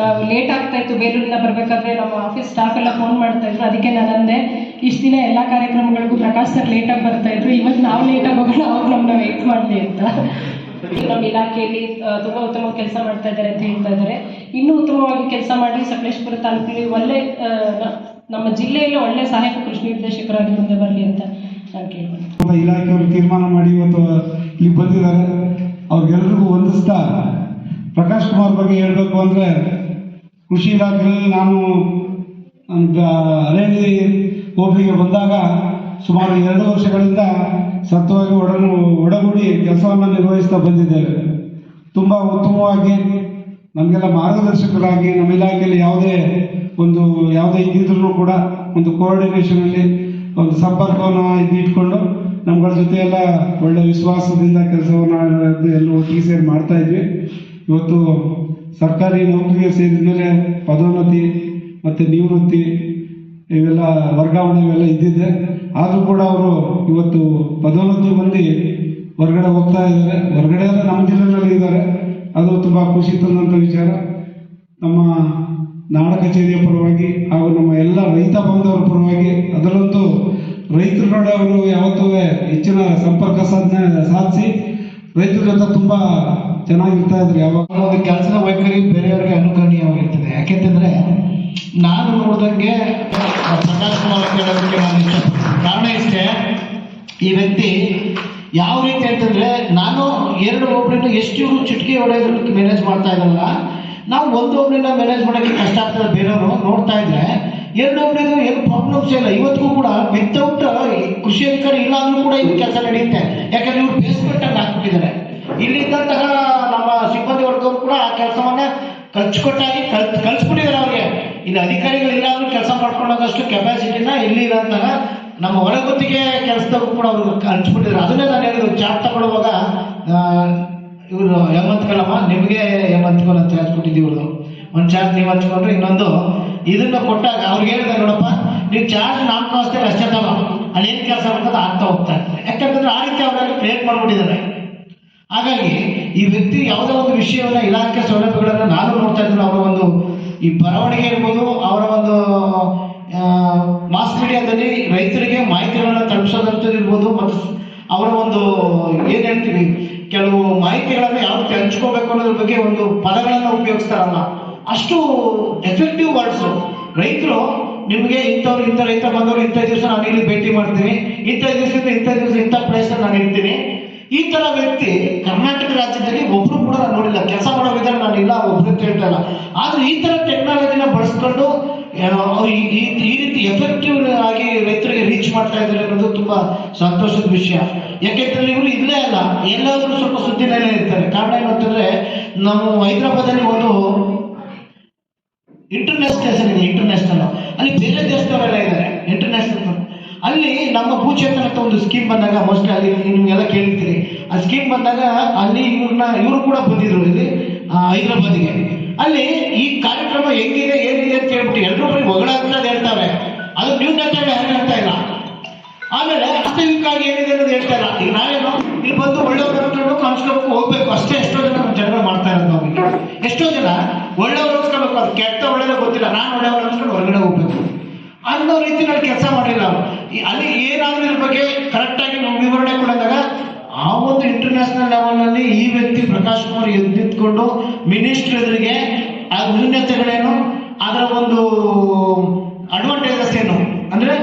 ನಾವು ಲೇಟ್ ಆಗ್ತಾ ಇತ್ತು. ಬೇಲೂರಿಂದ ಬರಬೇಕಾದ್ರೆ ನಮ್ಮ ಆಫೀಸ್ ಸ್ಟಾಫ್ ಎಲ್ಲ ಫೋನ್ ಮಾಡ್ತಾ ಇದ್ರು. ಅದಕ್ಕೆ ನಾನು ಅಂದೆ ಇಷ್ಟು ದಿನ ಎಲ್ಲ ಕಾರ್ಯಕ್ರಮಗಳಿಗೂ ಪ್ರಕಾಶ್ ಸರ್ ಲೇಟಾಗಿ ಬರ್ತಾ ಇದ್ರು. ಇವತ್ತು ನಾವು ಲೇಟಾಗಿ ಹೋಗೋಣ ಅವ್ರು ನಮ್ಮನ್ನ ವೇಟ್ ಮಾಡಲಿ ಅಂತ. ನಮ್ಮ ಇಲಾಖೆಯಲ್ಲಿ ತುಂಬಾ ಉತ್ತಮ ಕೆಲಸ ಮಾಡ್ತಾ ಇದ್ದಾರೆ ಅಂತ ಹೇಳ್ತಾ ಇದ್ದಾರೆ. ಇನ್ನೂ ಉತ್ತಮವಾಗಿ ಕೆಲಸ ಮಾಡಿ ಸಕಲೇಶ್ಪುರ ತಾಲೂಕಿನಲ್ಲಿ ಒಳ್ಳೆ ನಮ್ಮ ಜಿಲ್ಲೆಯಲ್ಲಿ ಒಳ್ಳೆ ಸಹಾಯಕ ಕೃಷಿ ನಿರ್ದೇಶಕರಾಗಿ ಮುಂದೆ ಬರಲಿ ಅಂತ ನಾನು ಇವತ್ತು ಇಲಾಖೆಯವರು ತೀರ್ಮಾನ ಮಾಡಿ ಇವತ್ತು ಇಲ್ಲಿ ಬಂದಿದ್ದಾರೆ. ಅವ್ರಿಗೆಲ್ಲರಿಗೂ ವಂದಿಸ್ತಾ ಪ್ರಕಾಶ್ ಕುಮಾರ್ ಬಗ್ಗೆ ಹೇಳಬೇಕು ಅಂದರೆ ಕೃಷಿ ಇಲಾಖೆಯಲ್ಲಿ ನಾನು ಅರೇಲಿ ಹೋಬಳಿಗೆ ಬಂದಾಗ ಸುಮಾರು ಎರಡು ವರ್ಷಗಳಿಂದ ಸತ್ವವಾಗಿ ಒಡಗೂಡಿ ಕೆಲಸವನ್ನು ನಿರ್ವಹಿಸ್ತಾ ಬಂದಿದ್ದೇವೆ. ತುಂಬ ಉತ್ತಮವಾಗಿ ನಮಗೆಲ್ಲ ಮಾರ್ಗದರ್ಶಕರಾಗಿ ನಮ್ಮ ಇಲಾಖೆಯಲ್ಲಿ ಯಾವುದೇ ಒಂದು, ಯಾವುದೇ ಇದ್ದಿದ್ರು ಕೂಡ ಒಂದು ಕೋಆರ್ಡಿನೇಷನಲ್ಲಿ ಒಂದು ಸಂಪರ್ಕವನ್ನು ಇದು ಇಟ್ಕೊಂಡು ನಮ್ಗಳ ಜೊತೆ ಎಲ್ಲ ಒಳ್ಳೆ ವಿಶ್ವಾಸದಿಂದ ಕೆಲಸವನ್ನು ಎಲ್ಲ ಒಟ್ಟಿಗೆ ಸೇರಿ ಮಾಡ್ತಾ ಇದ್ವಿ. ಇವತ್ತು ಸರ್ಕಾರಿ ನೌಕರಿಗೆ ಸೇರಿದ ಮೇಲೆ ಪದೋನ್ನತಿ ಮತ್ತು ನಿವೃತ್ತಿ ಇವೆಲ್ಲ ವರ್ಗಾವಣೆ ಇವೆಲ್ಲ ಇದ್ದಿದ್ದೆ ಆದರೂ ಕೂಡ ಅವರು ಇವತ್ತು ಪದೋನ್ನತಿ ಬಂದು ಹೊರಗಡೆ ಹೋಗ್ತಾ ಇದ್ದಾರೆ. ಹೊರಗಡೆ ಎಲ್ಲ ನಮ್ಮ ಜಿಲ್ಲೆಯಲ್ಲಿ ಇದ್ದಾರೆ. ಅದು ತುಂಬ ಖುಷಿ ತಂದಂಥ ವಿಚಾರ. ನಮ್ಮ ನಾಡ ಕಚೇರಿಯ ಪರವಾಗಿ ಹಾಗೂ ನಮ್ಮ ಎಲ್ಲ ರೈತ ಬಾಂಧವರ ಪರವಾಗಿ ಅದರಲ್ಲಂತೂ ರೈತರ ನಡೆ ಅವರು ಯಾವತ್ತೂ ಹೆಚ್ಚಿನ ಸಂಪರ್ಕ ಸಾಧನೆ ಸಾಧಿಸಿ ರೈತರ ಜೊತೆ ತುಂಬ ಚೆನ್ನಾಗಿರ್ತಾ ಇದ್ರು ಯಾವಾಗ. ಒಂದು ಕೆಲಸದ ವೈಖರಿ ಬೇರೆಯವರಿಗೆ ಅನುಕರಣೀಯವಾಗಿರ್ತದೆ. ಯಾಕೆಂತಂದ್ರೆ ನಾನು ನೋಡಿದಂಗೆ ಪ್ರಕಾಶ್ ಕುಮಾರ್ ನಾನು ಕಾರಣ ಇಷ್ಟೇ, ಈ ವ್ಯಕ್ತಿ ಯಾವ ರೀತಿ ಅಂತಂದ್ರೆ ನಾನು ಎರಡು ಒಬ್ಬರಿಂದ ಎಷ್ಟು ಇವರು ಚುಟುಕಿ ಹೊಡೆಯೋದ್ರಲ್ಲಿ ಮ್ಯಾನೇಜ್ ಮಾಡ್ತಾ ಇದ್ರಲ್ಲ ನಾವು ಒಂದು ಮ್ಯಾನೇಜ್ ಮಾಡೋಕ್ಕೆ ಕಷ್ಟ ಆಗ್ತದೆ ಬೇರೆಯವರು ನೋಡ್ತಾ ಇದ್ರೆ, ಎರಡು ಒಬ್ಬರಿಗೂ ಏನು ಪ್ರಾಬ್ಲಮ್ಸ್ ಇಲ್ಲ. ಇವತ್ತಿಗೂ ಕೂಡ ವಿತೌಟ್ ಕೃಷಿ ಅಧಿಕಾರಿ ಇಲ್ಲ ಅಂದ್ರೂ ಕೂಡ ಇದು ಕೆಲಸ ನಡೆಯುತ್ತೆ. ಯಾಕಂದ್ರೆ ಇವ್ರು ಅಲ್ಲಿ ಹಾಕ್ಬಿಟ್ಟಿದ್ದಾರೆ. ಇಲ್ಲಿದ್ದಂತಹ ನಮ್ಮ ಸಿಬ್ಬಂದಿ ವರ್ಗವರು ಕೂಡ ಆ ಕೆಲಸವನ್ನ ಕಲ್ಚ್ಕೊಟ್ಟಾಗಿ ಕಲ್ ಕಲ್ಸ್ಬಿಟ್ಟಿದ್ದಾರೆ ಅವ್ರಿಗೆ. ಇಲ್ಲಿ ಅಧಿಕಾರಿಗಳಿಲ್ಲ ಅಂದ್ರೂ ಕೆಲಸ ಮಾಡ್ಕೊಳ್ಳೋದಷ್ಟು ಕೆಪಾಸಿಟಿನ ಇಲ್ಲಿ ಇರೋಂತಹ ನಮ್ಮ ಹೊರಗುತ್ತಿಗೆ ಕೆಲಸದಾಗೂ ಕೂಡ ಅವರು ಹಂಚ್ಬಿಟ್ಟಿದ್ರು ಅದನ್ನೇ ನಾನು ಹೇಳಿದ್ರು ಚಾಟ್ ತಗೊಳ್ಳುವಾಗ ಇವರು ಹೇಮಂತ್ಕಲ್ಲಮ್ಮ ನಿಮಗೆ ಹೇಮಂತ್ಕಲ್ ಅಂತ ಹಚ್ಕೊಟ್ಟಿದ್ದೀವಿ ಇವರು. ಒಂದು ಚಾರ್ಜ್ ನೀವು ಹಚ್ಕೊಂಡ್ರೆ ಇನ್ನೊಂದು. ಇದನ್ನ ಕೊಟ್ಟಾಗ ಅವ್ರಿಗೆ ಹೇಳಿದೆ ನೋಡಪ್ಪ ನೀವು ಚಾರ್ಜ್ ನಾಲ್ಕು ಅಷ್ಟೇ ಅಷ್ಟೇ ತಗೋ. ಅಲ್ಲಿ ಕೆಲಸ ಮಾಡ್ತದೆ ಆಗ್ತಾ ಹೋಗ್ತಾ ಇರ್ತಾರೆ ಯಾಕಂತಂದ್ರೆ ಆ ರೀತಿ ಅವರಲ್ಲಿ ಕ್ರಿಯೇಟ್ ಮಾಡ್ಬಿಟ್ಟಿದ್ದಾರೆ. ಹಾಗಾಗಿ ಈ ವ್ಯಕ್ತಿ ಯಾವುದೋ ಒಂದು ವಿಷಯವನ್ನ ಇಲಾಖೆ ಸೌಲಭ್ಯಗಳನ್ನು ನಾನು ನೋಡ್ತಾ ಇದ್ದೀನಿ, ಅವರ ಒಂದು ಈ ಬರವಣಿಗೆ ಇರ್ಬೋದು, ಅವರ ಒಂದು ಮಾಸ್ ಮೀಡಿಯಾದಲ್ಲಿ ರೈತರಿಗೆ ಮಾಹಿತಿಗಳನ್ನು ಇರ್ಬೋದು ಮತ್ತು ಅವರ ಒಂದು ಏನು ಹೇಳ್ತೀವಿ, ಕೆಲವು ಮಾಹಿತಿಗಳನ್ನು ಯಾವ ರೀತಿ ಹಂಚ್ಕೋಬೇಕು ಅನ್ನೋದ್ರ ಬಗ್ಗೆ ಒಂದು ಪದಗಳನ್ನು ಉಪಯೋಗಿಸ್ತಾರಲ್ಲ, ಅಷ್ಟು ಎಫೆಕ್ಟಿವ್ ವರ್ಡ್ಸ್ ರೈತರು, ನಿಮಗೆ ಇಂಥವ್ರು, ಇಂಥ ರೈತ ಬಂದವರು ಇಂಥ ದಿವಸ ನಾನು ಇಲ್ಲಿ ಭೇಟಿ ಮಾಡ್ತೀನಿ, ಇಂಥ ದಿವಸದಿಂದ ಇಂಥ ದಿವಸ ಇಂಥ ಪ್ಲೇಸ್ ನಾನು ಇರ್ತೀನಿ. ಈ ತರ ವ್ಯಕ್ತಿ ಕರ್ನಾಟಕ ರಾಜ್ಯದಲ್ಲಿ ಒಬ್ರು ಕೂಡ ನೋಡಿಲ್ಲ. ಕೆಲಸ ಮಾಡೋ ವಿಧಾನ ನಾನು ಇಲ್ಲ, ಒಬ್ರು ಹೇಳ್ತಾ ಇಲ್ಲ. ಆದ್ರೆ ಈ ತರ ಟೆಕ್ನಾಲಜಿನ ಬಳಸ್ಕೊಂಡು ಈ ರೀತಿ ಎಫೆಕ್ಟಿವ್ ಆಗಿ ರೈತರಿಗೆ ರೀಚ್ ಮಾಡ್ತಾ ಇದ್ದಾರೆ ಅನ್ನೋದು ತುಂಬಾ ಸಂತೋಷದ ವಿಷಯ. ಯಾಕೆಂದ್ರೆ ಇವರು ಇಲ್ಲೇ ಅಲ್ಲ, ಎಲ್ಲಾದ್ರೂ ಸ್ವಲ್ಪ ಸುದ್ದಿನಲ್ಲೇ ಇರ್ತಾರೆ. ಕಾರಣ ಏನಂತಂದ್ರೆ, ನಾವು ಹೈದರಾಬಾದಲ್ಲಿ ಒಂದು ಇಂಟರ್ನ್ಯಾಷನಲ್ ಸ್ಟೇಷನ್ ಇದೆ ಇಂಟರ್ನ್ಯಾಷನಲ್ ಅಲ್ಲಿ ಬೇರೆ ದೇಶದವರೆಲ್ಲ ಇದ್ದಾರೆ ಇಂಟರ್ನ್ಯಾಷನಲ್ ಅಲ್ಲಿ ನಮ್ಮ ಭೂಚೇತನ ಅಂತ ಒಂದು ಸ್ಕೀಮ್ ಬಂದಾಗ ಮೋಸ್ಟ್ಲಿ ಅಲ್ಲಿ ನಿಮ್ಗೆಲ್ಲ ಕೇಳಿರ್ತೀರಿ ಆ ಸ್ಕೀಮ್ ಬಂದಾಗ ಅಲ್ಲಿ ಇವ್ರನ್ನ ಇವರು ಕೂಡ ಬಂದಿದ್ರು ಇಲ್ಲಿ ಹೈದರಾಬಾದಿಗೆ. ಅಲ್ಲಿ ಹೆಂಗಿದೆ, ಏನಿದೆ ಅಂತ ಹೇಳ್ಬಿಟ್ಟು ಎಲ್ಲರೂ ಬರೀ ಹೊಗಳಂತ ಹೇಳ್ತಾರೆ ಅದು ನ್ಯೂಸ್ ಯಾರು ಹೇಳ್ತಾ ಇಲ್ಲ. ಆಮೇಲೆ ವಾಸ್ತವಿಕವಾಗಿ ಏನಿದೆ ಅನ್ನೋದು ಹೇಳ್ತಾ ಇಲ್ಲ. ಈಗ ನಾವೇನು, ಇಲ್ಲಿ ಬಂದು ಒಳ್ಳೆಯವ್ರು ಅನ್ಕೊಂಡು ಅನ್ಸ್ಕೋಬೇಕು ಹೋಗ್ಬೇಕು. ಅಷ್ಟೇ ಎಷ್ಟೋ ಜನ ಜನರು ಮಾಡ್ತಾ ಇರೋದು ನಾವು ಎಷ್ಟೋ ಜನ ಒಳ್ಳೆಯವ್ರು ಅನ್ಸ್ಕೋಬೇಕು ಅದು ಕೆಟ್ಟ ಒಳ್ಳೆಯದ ಗೊತ್ತಿಲ್ಲ. ನಾನು ಒಳ್ಳೆಯವ್ರು ಅನ್ಸ್ಕೊಂಡು ಹೊರಗಡೆ ಹೋಗ್ಬೇಕು. ಅನ್ನೋ ರೀತಿಯಲ್ಲಿ ಕೆಲಸ ಮಾಡಿಲ್ಲ. ಅಲ್ಲಿ ಏನಾದ್ರೂ ಇದ್ರ ಬಗ್ಗೆ ಕರೆಕ್ಟಾಗಿ ನಾವು ವಿವರಣೆ ಕೊಡಿದಾಗ ಆ ಒಂದು ಇಂಟರ್ನ್ಯಾಷನಲ್ ಲೆವೆಲ್ನಲ್ಲಿ ಈ ವ್ಯಕ್ತಿ ಪ್ರಕಾಶ್ ಕುಮಾರ್ ಎದ್ದಿತ್ಕೊಂಡು ಮಿನಿಸ್ಟರ್ ಎದುರಿಗೆ ಆ ನ್ಯೂನ್ಯತೆಗಳೇನು ಅದರ ಒಂದು ಅಡ್ವಾಂಟೇಜಸ್ ಏನು? ಅಂದ್ರೆ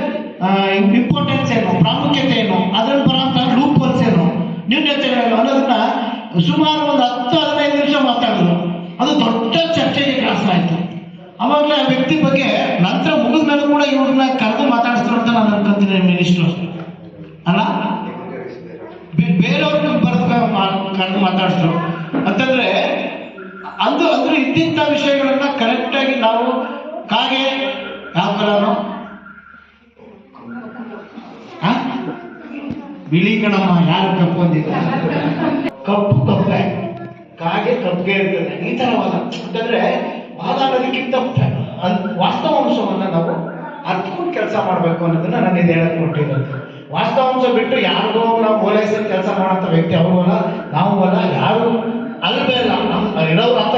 ಇಂಪಾರ್ಟೆನ್ಸ್ ಏನು ಪ್ರಾಮುಖ್ಯತೆ ಏನು? ಅದರಲ್ಲಿ ಬರೋಂತ ಲೂಪ್ ಹೋಲ್ಸ್ ಏನು? ನ್ಯೂನ್ಯತೆಗಳೇನು ಅನ್ನೋದನ್ನ ಸುಮಾರು ಒಂದು ಹತ್ತು, ಹದಿನೈದು ನಿಮಿಷ ಮಾತಾಡಿದ್ರು ಅದು ದೊಡ್ಡ ಚರ್ಚೆಗೆ ಗ್ರಾಸ ಆಯ್ತು. ಅವಾಗಲೇ ಆ ವ್ಯಕ್ತಿ ಬಗ್ಗೆ ನಂತರ ಮುಗಿದ ಮೇಲೆ ಕೂಡ ಇವ್ರನ್ನ ಕರೆದು ಮಾತಾಡಿಸ್ತಾರೆ ಅಂತ ನಾನು ಅನ್ಕೊಂತೀನಿ ಮಿನಿಸ್ಟ್ರು ಅಲ್ಲ? ಬೇರೆಯವ್ರಿಗೆ ಬರೆದು ಕರೆದು ಮಾತಾಡಿಸ್ರು. ಅಂತಂದ್ರೆ ಅಂದು ಅಂದ್ರೆ ಇದ್ದಿಂಥ ವಿಷಯಗಳನ್ನ ಕರೆಕ್ಟಾಗಿ ನಾವು ಕಲರು ಆ? ಬಿಳಿ ಕಣಮ್ಮ, ಯಾರು ಕಪ್ಪು ಅಂದಿಲ್ಲ ಕಪ್ಪು ಕಪ್ಪೆ. ಕಾಗೆ ಕಪ್ಪೆ ಇರ್ತದೆ. ಈ ತರವಾದ ಅಂತಂದ್ರೆ ವಾದ ಅನ್ನೋದಕ್ಕಿಂತ ವಾಸ್ತವಾಂಶವನ್ನ ನಾವು ಅರ್ಥಕೊಂಡು ಕೆಲಸ ಮಾಡಬೇಕು ಅನ್ನೋದನ್ನ ನಾನು ಇದು ಹೇಳಕ್ ಕೊಟ್ಟಿರೋದು ವಾಸ್ತವಾಂಶ ಬಿಟ್ಟು ಯಾರಿಗೂ ನಾವು ಓಲೈಸಲು ಕೆಲಸ ಮಾಡೋಂಥ ವ್ಯಕ್ತಿ ಅವರು ಅಲ್ಲ, ನಾವು ಅಲ್ಲ, ಯಾರು ಅಲ್ವೇ ಅಲ್ಲ ನಮ್ಮ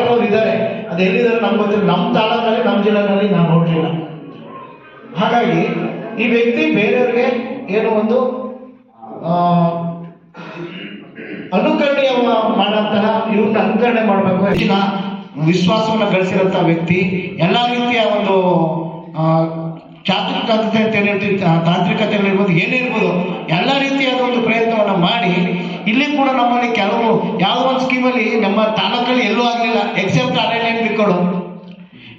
ಇರೋರು ಇದ್ದಾರೆ ಅದು ಎಲ್ಲಿದ್ದಾರೆ ನಮ್ಗೆ ಗೊತ್ತಿಲ್ಲ ನಮ್ಮ ತಾಲೂಕಲ್ಲಿ ನಮ್ಮ ಜಿಲ್ಲೆನಲ್ಲಿ ನಾನು ನೋಡಲಿಲ್ಲ. ಹಾಗಾಗಿ ಈ ವ್ಯಕ್ತಿ ಬೇರೆಯವ್ರಿಗೆ ಏನೋ ಒಂದು ಅನುಕರಣೆಯ ಮಾಡಂತಹ ಇವ್ರನ್ನ ಅನುಕರಣೆ ಮಾಡಬೇಕು. ಹೆಚ್ಚಿನ ವಿಶ್ವಾಸವನ್ನು ಗಳಿಸಿರಂತ ವ್ಯಕ್ತಿ, ಎಲ್ಲ ರೀತಿಯ ಒಂದು ಚಾತುರ್ಕತೆ ಅಂತ ಇರ್ಬೋದು, ಏನೇ ಇರ್ಬೋದು, ಎಲ್ಲ ರೀತಿಯಾದ ಒಂದು ಪ್ರಯತ್ನವನ್ನು ಮಾಡಿ, ಇಲ್ಲಿ ಕೂಡ ನಮ್ಮಲ್ಲಿ ಕೆಲವು, ಯಾವುದೋ ಒಂದು ಸ್ಕೀಮಲ್ಲಿ ನಮ್ಮ ತಾಲೂಕಲ್ಲಿ ಎಲ್ಲೂ ಆಗಲಿಲ್ಲ ಎಕ್ಸೆಪ್ಟ್ ಅರಣ್ಯ ಬಿಕ್ಕೋಡು.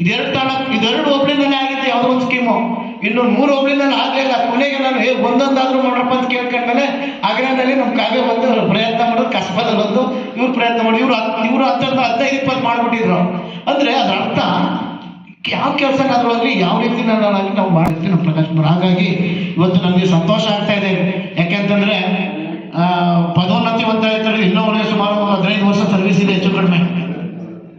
ಇದೆರಡು ತಾಲೂಕು, ಇದೆರಡು ಒಬ್ಬರಿಂದಲೇ ಆಗಿದೆ ಯಾವುದೋ ಒಂದು ಸ್ಕೀಮು ಇನ್ನು ಮೂರು ಒಬ್ಬರಿಂದಲೇ ಆಗಲಿಲ್ಲ ಕೊನೆಗೆ ನಾನು ಹೇಗೆ ಒಂದೊಂದಾದ್ರೂ ಮಾಡ್ರಪ್ಪ ಅಂತ ಕೇಳ್ಕೊಂಡ್ಮೇಲೆ, ಆಗ್ರಾದಲ್ಲಿ ನಮ್ಮ ಕಾವ್ಯ ಬಂದು ಪ್ರಯತ್ನ ಮಾಡೋದು ಕಸಬದಲ್ಲಿ ಬಂದು ಇವ್ರು ಪ್ರಯತ್ನ ಮಾಡಿ, ಇವರು ಇವರು ಹತ್ತಿರ ಹತ್ತರಿಂದ ಹದಿನೈದು, ಇಪ್ಪತ್ತು ಮಾಡಿಬಿಟ್ಟಿದ್ರು. ಅಂದರೆ ಅದರ ಅರ್ಥ ಯಾವ ಕೆಲಸ ಆಗಲಿ, ಯಾವ ರೀತಿ ನಾನಾಗಲಿ ನಾವು ಮಾಡಿರ್ತೀವಿ ನಮ್ಮ ಪ್ರಕಾಶ್ ಕುಮಾರ್. ಹಾಗಾಗಿ ಇವತ್ತು ನಮಗೆ ಸಂತೋಷ ಆಗ್ತಾ ಇದೆ. ಯಾಕೆಂತಂದ್ರೆ ಪದೋನ್ನತಿ ಅಂತ ಹೇಳ್ತಾರೆ ಒಂದು ಸುಮಾರು ಹದಿನೈದು ವರ್ಷ ಸರ್ವಿಸ್ ಇದೆ ಹೆಚ್ಚು ಕಡಿಮೆ.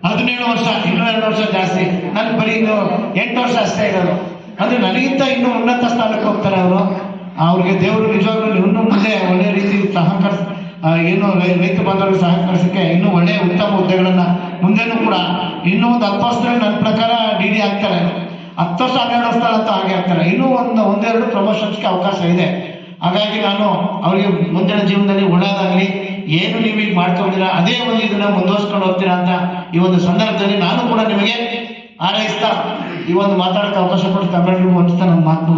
ಹದಿನೇಳು ವರ್ಷ, ಇನ್ನೂ ಎರಡು ವರ್ಷ ಜಾಸ್ತಿ. ನನ್ನ ಬರೀ ಇನ್ನು ಎಂಟು ವರ್ಷ ಅಷ್ಟೇ ಇರೋದು. ಅಂದ್ರೆ ನನಗಿಂತ ಇನ್ನೂ ಉನ್ನತ ಸ್ಥಾನಕ್ಕೆ ಹೋಗ್ತಾರೆ ಅವರು. ಅವ್ರಿಗೆ ದೇವರು ನಿಜವಾಗ್ಲೂ ಇನ್ನೂ ಮುಂದೆ ಒಳ್ಳೆ ರೀತಿ ಸಹಕರಿಸ ಏನು ರೈತ ಬಾಂಧವರಿಗೆ ಸಹಕರಿಸಕ್ಕೆ ಇನ್ನೂ ಒಳ್ಳೆಯ ಉತ್ತಮ ಹುದ್ದೆಗಳನ್ನ ಮುಂದೆನೂ ಕೂಡ ಇನ್ನೂ ಒಂದು ಹತ್ತು ವರ್ಷದಲ್ಲಿ ನನ್ನ ಪ್ರಕಾರ ಡಿ ಡಿ ಆಗ್ತಾರೆ. ಹತ್ತು ವರ್ಷ, ಹನ್ನೆರಡು ವರ್ಷ ಅಂತ ಹಾಗೆ ಆಗ್ತಾರೆ. ಇನ್ನೂ ಒಂದು, ಒಂದೆರಡು ಪ್ರಮೋಷನ್ಸ್ಗೆ ಅವಕಾಶ ಇದೆ. ಹಾಗಾಗಿ ನಾನು ಅವರಿಗೆ ಮುಂದಿನ ಜೀವನದಲ್ಲಿ ಒಳ್ಳೆಯದಾಗಲಿ. ಏನು ನೀವು ಈಗ ಮಾಡ್ಕೊಂಡಿರ ಅದೇ ಒಂದು ಇದನ್ನ ಮುಂದುವರ್ಸ್ಕೊಂಡು ಹೋಗ್ತೀರಾ ಅಂತ ಈ ಒಂದು ಸಂದರ್ಭದಲ್ಲಿ ನಾನು ಕೂಡ ನಿಮಗೆ ಹಾರೈಸ್ತಾ ಈ ಒಂದು ಮಾತಾಡಕ್ಕೆ ಅವಕಾಶ ಕೊಟ್ಟು ತಮಿಳು ಹೊಂದಿಸ್ತಾ ನನ್ನ ಮಾತು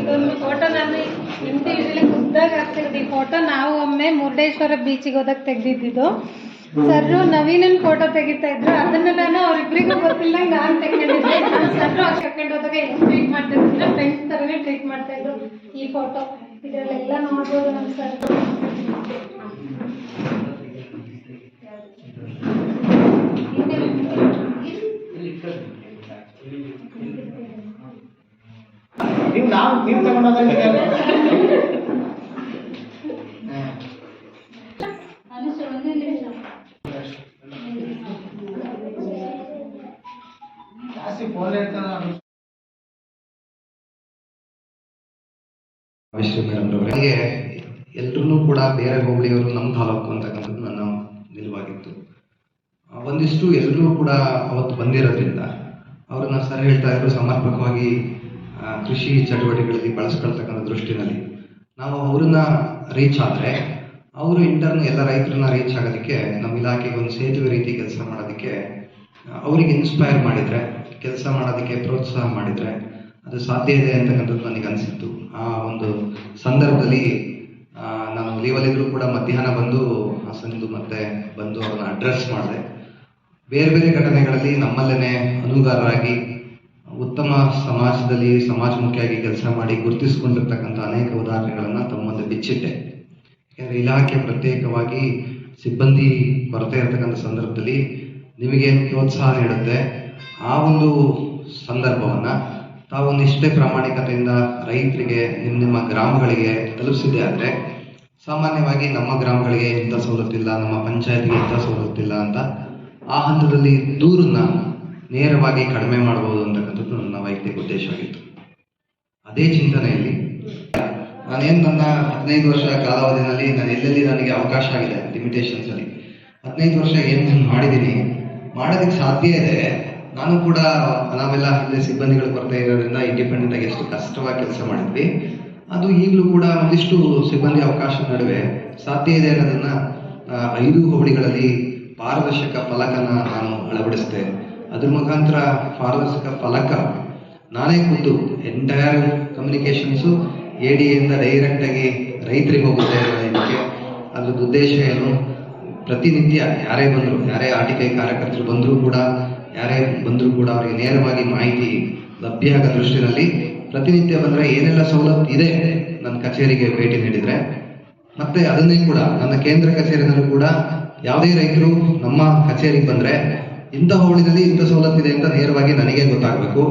ಇದೊಂದು ಫೋಟೋ ನಾನು ಇಂಡಿವಿಜುವಲಿ ಖುದ್ದಾಗಿ ಹಾಕ್ತಿರೋದು. ಈ ಫೋಟೋ ನಾವು ಒಮ್ಮೆ ಮುರುಡೇಶ್ವರ ಬೀಚಿಗೆ ಹೋದಾಗ ತೆಗೆದಿದ್ದು ಸರ್ ನವೀನನ್ ಫೋಟೋ ತೆಗಿತಾ ಇದ್ರು. ಅದನ್ನ ನಾನು ಅವ್ರಿಬ್ರಿಗೂ ಗೊತ್ತಿಲ್ಲ, ನಾನು ತೆಗೆದಿದ್ದೆ. ಸರ್ ಕರ್ಕೊಂಡು ಹೋದಾಗ ಹೆಂಗ್ ಟ್ರೀಟ್ ಮಾಡ್ತಾ ಇದ್ರು ಫ್ರೆಂಡ್ಸ್ ತರನೇ ಟ್ರೀಟ್ ಮಾಡ್ತಾ ಇದ್ರು ಈ ಫೋಟೋ ಇದರಲ್ಲೆಲ್ಲ ನೋಡ್ಬೋದು ನಮ್ಮ ಸರ್ ನೀವು ನಾವು ನೀವು ಕೂಡ ಬೇರೆ ಹೋಬಳಿಯವರು ನಮ್ಮ ತಾಲೂಕು ಅಂತಕ್ಕಂಥದ್ದು ನನ್ನ ನಿಲುವಾಗಿತ್ತು. ಒಂದಿಷ್ಟು ಎಲ್ಲರೂ ಕೂಡ ಅವತ್ತು ಬಂದಿರೋದ್ರಿಂದ ಅವ್ರನ್ನ ಸರ್ ಹೇಳ್ತಾ ಇದ್ರು ಸಮರ್ಪಕವಾಗಿ ಕೃಷಿ ಚಟುವಟಿಕೆಗಳಲ್ಲಿ ಬಳಸ್ಕೊಳ್ತಕ್ಕಂಥ ದೃಷ್ಟಿನಲ್ಲಿ ನಾವು ಅವ್ರನ್ನ ರೀಚ್ ಆದರೆ ಅವರು ಇಂಟರ್ನ್ ಎಲ್ಲ ರೈತರನ್ನ ರೀಚ್ ಆಗೋದಕ್ಕೆ ನಮ್ಮ ಇಲಾಖೆಗೆ ಒಂದು ಸೇತುವೆ ರೀತಿ ಕೆಲಸ ಮಾಡೋದಕ್ಕೆ ಅವರಿಗೆ ಇನ್ಸ್ಪೈರ್ ಮಾಡಿದರೆ, ಕೆಲಸ ಮಾಡೋದಕ್ಕೆ ಪ್ರೋತ್ಸಾಹ ಮಾಡಿದರೆ ಅದು ಸಾಧ್ಯ ಇದೆ ಅಂತಕ್ಕಂಥದ್ದು ನನಗೆ ಅನಿಸಿತ್ತು. ಆ ಒಂದು ಸಂದರ್ಭದಲ್ಲಿ ನಾನು ಲೀವಲ್ಲಿದ್ದರೂ ಕೂಡ ಮಧ್ಯಾಹ್ನ ಬಂದು ಸಂದು ಮತ್ತೆ ಬಂದು ಅವ್ರನ್ನ ಅಡ್ರೆಸ್ ಮಾಡಿದೆ. ಬೇರೆ ಬೇರೆ ಘಟನೆಗಳಲ್ಲಿ ನಮ್ಮಲ್ಲೇ ಅನುಗಾರರಾಗಿ ಉತ್ತಮ ಸಮಾಜದಲ್ಲಿ ಸಮಾಜಮುಖಿಯಾಗಿ ಕೆಲಸ ಮಾಡಿ ಗುರುತಿಸಿಕೊಂಡಿರ್ತಕ್ಕಂಥ ಅನೇಕ ಉದಾಹರಣೆಗಳನ್ನು ತಮ್ಮ ಮುಂದೆ ಬಿಚ್ಚಿಟ್ಟೆ. ಯಾಕಂದರೆ ಇಲಾಖೆ ಪ್ರತ್ಯೇಕವಾಗಿ ಸಿಬ್ಬಂದಿ ಕೊರತೆ ಇರತಕ್ಕಂಥ ಸಂದರ್ಭದಲ್ಲಿ ನಿಮಗೇನು ಪ್ರೋತ್ಸಾಹ ನೀಡುತ್ತೆ. ಆ ಒಂದು ಸಂದರ್ಭವನ್ನು ತಾವೊಂದಿಷ್ಟೇ ಪ್ರಾಮಾಣಿಕತೆಯಿಂದ ರೈತರಿಗೆ ನಿಮ್ಮ ನಿಮ್ಮ ಗ್ರಾಮಗಳಿಗೆ ತಲುಪಿಸಿದೆ ಆದರೆ ಸಾಮಾನ್ಯವಾಗಿ ನಮ್ಮ ಗ್ರಾಮಗಳಿಗೆ ಇಂಥ ಸವಲತ್ತಿಲ್ಲ ನಮ್ಮ ಪಂಚಾಯತ್ಗೆ ಇಂಥ ಸವಲತ್ತಿಲ್ಲ ಅಂತ ಆ ಹಂತದಲ್ಲಿ ದೂರನ್ನ ನೇರವಾಗಿ ಕಡಿಮೆ ಮಾಡಬಹುದು ಅಂತಕ್ಕಂಥದ್ದು ನನ್ನ ವೈಯಕ್ತಿಕ ಉದ್ದೇಶವಾಗಿತ್ತು ಅದೇ ಚಿಂತನೆಯಲ್ಲಿ ನಾನೇನು ನನ್ನ ಹದಿನೈದು ವರ್ಷ ಕಾಲಾವಧಿನಲ್ಲಿ ನಾನು ಎಲ್ಲೆಲ್ಲಿ ನನಗೆ ಅವಕಾಶ ಆಗಿದೆ ಲಿಮಿಟೇಷನ್ಸ್ ಅಲ್ಲಿ. ಹದಿನೈದು ವರ್ಷ ಏನು ನಾನು ಮಾಡಿದ್ದೀನಿ ಮಾಡೋದಕ್ಕೆ ಸಾಧ್ಯ ಇದೆ. ನಾನು ಕೂಡ ನಾವೆಲ್ಲ ಹಿಂದೆ ಸಿಬ್ಬಂದಿಗಳು ಕೊರತೆ ಇರೋದ್ರಿಂದ ಇಂಡಿಪೆಂಡೆಂಟ್ ಆಗಿ ಎಷ್ಟು ಕಷ್ಟವಾಗಿ ಕೆಲಸ ಮಾಡಿದ್ವಿ. ಅದು ಈಗಲೂ ಕೂಡ ಒಂದಿಷ್ಟು ಸಿಬ್ಬಂದಿ ಅವಕಾಶ ನಡುವೆ ಸಾಧ್ಯ ಇದೆ ಅನ್ನೋದನ್ನ ಐದು ಹೋಬಳಿಗಳಲ್ಲಿ ಪಾರದರ್ಶಕ ಫಲಕನ ನಾನು ಅಳವಡಿಸಿದೆ ಅದ್ರ ಮುಖಾಂತರ ಪಾರದರ್ಶಕ ಫಲಕ. ನಾನೇ ಕೂತು ಎಂಟೈರ್ ಕಮ್ಯುನಿಕೇಶನ್ಸು ಎ ಡಿ ಇಂದ ಡೈರೆಕ್ಟಾಗಿ ರೈತರಿಗೆ ಹೋಗುತ್ತೆ ಇದಕ್ಕೆ ಅದ್ರದ್ದು ಉದ್ದೇಶ ಏನು? ಪ್ರತಿನಿತ್ಯ ಯಾರೇ ಬಂದರು, ಯಾರೇ ಆಟಿಕೆ ಕಾರ್ಯಕರ್ತರು ಬಂದರೂ ಕೂಡ, ಯಾರೇ ಬಂದರೂ ಕೂಡ ಅವರಿಗೆ ನೇರವಾಗಿ ಮಾಹಿತಿ ಲಭ್ಯ ಆಗೋ ದೃಷ್ಟಿನಲ್ಲಿ ಪ್ರತಿನಿತ್ಯ ಬಂದರೆ ಏನೆಲ್ಲ ಸವಲತ್ತು ಇದೆ ನನ್ನ ಕಚೇರಿಗೆ ಭೇಟಿ ನೀಡಿದರೆ. ಮತ್ತು ಅದನ್ನೇ ಕೂಡ, ನನ್ನ ಕೇಂದ್ರ ಕಚೇರಿನಲ್ಲೂ ಕೂಡ ಯಾವುದೇ ರೈತರು ನಮ್ಮ ಕಚೇರಿಗೆ ಬಂದರೆ ಇಂಥ ಹೋಬಳಿನಲ್ಲಿ ಇಂಥ ಸವಲತ್ತಿದೆ ಅಂತ ನೇರವಾಗಿ ನನಗೆ ಗೊತ್ತಾಗಬೇಕು.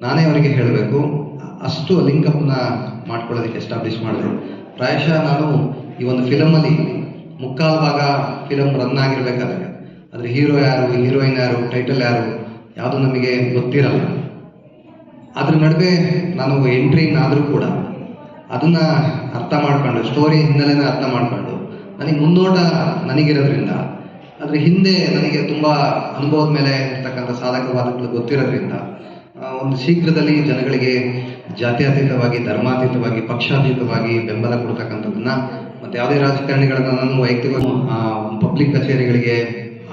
ನಾನೇ ಅವರಿಗೆ ಹೇಳಬೇಕು. ಅಷ್ಟು ಲಿಂಕಪ್ನ ಮಾಡ್ಕೊಳ್ಳೋದಕ್ಕೆ ಎಸ್ಟಾಬ್ಲಿಷ್ ಮಾಡಿದ್ರು ಪ್ರಾಯಶಃ ನಾನು ಈ ಒಂದು ಫಿಲಮಲ್ಲಿ ಮುಕ್ಕಾಲು ಭಾಗ ಫಿಲಮ್ ರನ್ ಆಗಿರ್ಬೇಕಾದ್ರೆ ಅದ್ರ ಹೀರೋ ಯಾರು, ಹೀರೋಯಿನ್ ಯಾರು, ಟೈಟಲ್ ಯಾರು, ಯಾವುದು ನಮಗೆ ಗೊತ್ತಿರಲ್ಲ. ಅದ್ರ ನಡುವೆ ನಾನು ಎಂಟ್ರಿ ಆದರೂ ಕೂಡ ಅದನ್ನ ಅರ್ಥ ಮಾಡ್ಕೊಂಡು, ಸ್ಟೋರಿ ಹಿನ್ನೆಲೆನ ಅರ್ಥ ಮಾಡಿಕೊಂಡು, ನನಗೆ ಮುನ್ನೋಟ ನನಗಿರೋದ್ರಿಂದ ಅದ್ರ ಹಿಂದೆ ನನಗೆ ತುಂಬಾ ಅನುಭವದ ಮೇಲೆ ಇರ್ತಕ್ಕಂಥ ಸಾಧಕವಾದಗಳು ಗೊತ್ತಿರೋದ್ರಿಂದ ಒಂದು ಶೀಘ್ರದಲ್ಲಿ ಜನಗಳಿಗೆ ಜಾತ್ಯತೀತವಾಗಿ ಧರ್ಮಾತೀತವಾಗಿ ಪಕ್ಷಾತೀತವಾಗಿ ಬೆಂಬಲ ಕೊಡ್ತಕ್ಕಂಥದ್ದನ್ನ ಮತ್ತೆ ಯಾವುದೇ ರಾಜಕಾರಣಿಗಳನ್ನ ನಾನು ವೈಯಕ್ತಿಕ ಪಬ್ಲಿಕ್ ಕಚೇರಿಗಳಿಗೆ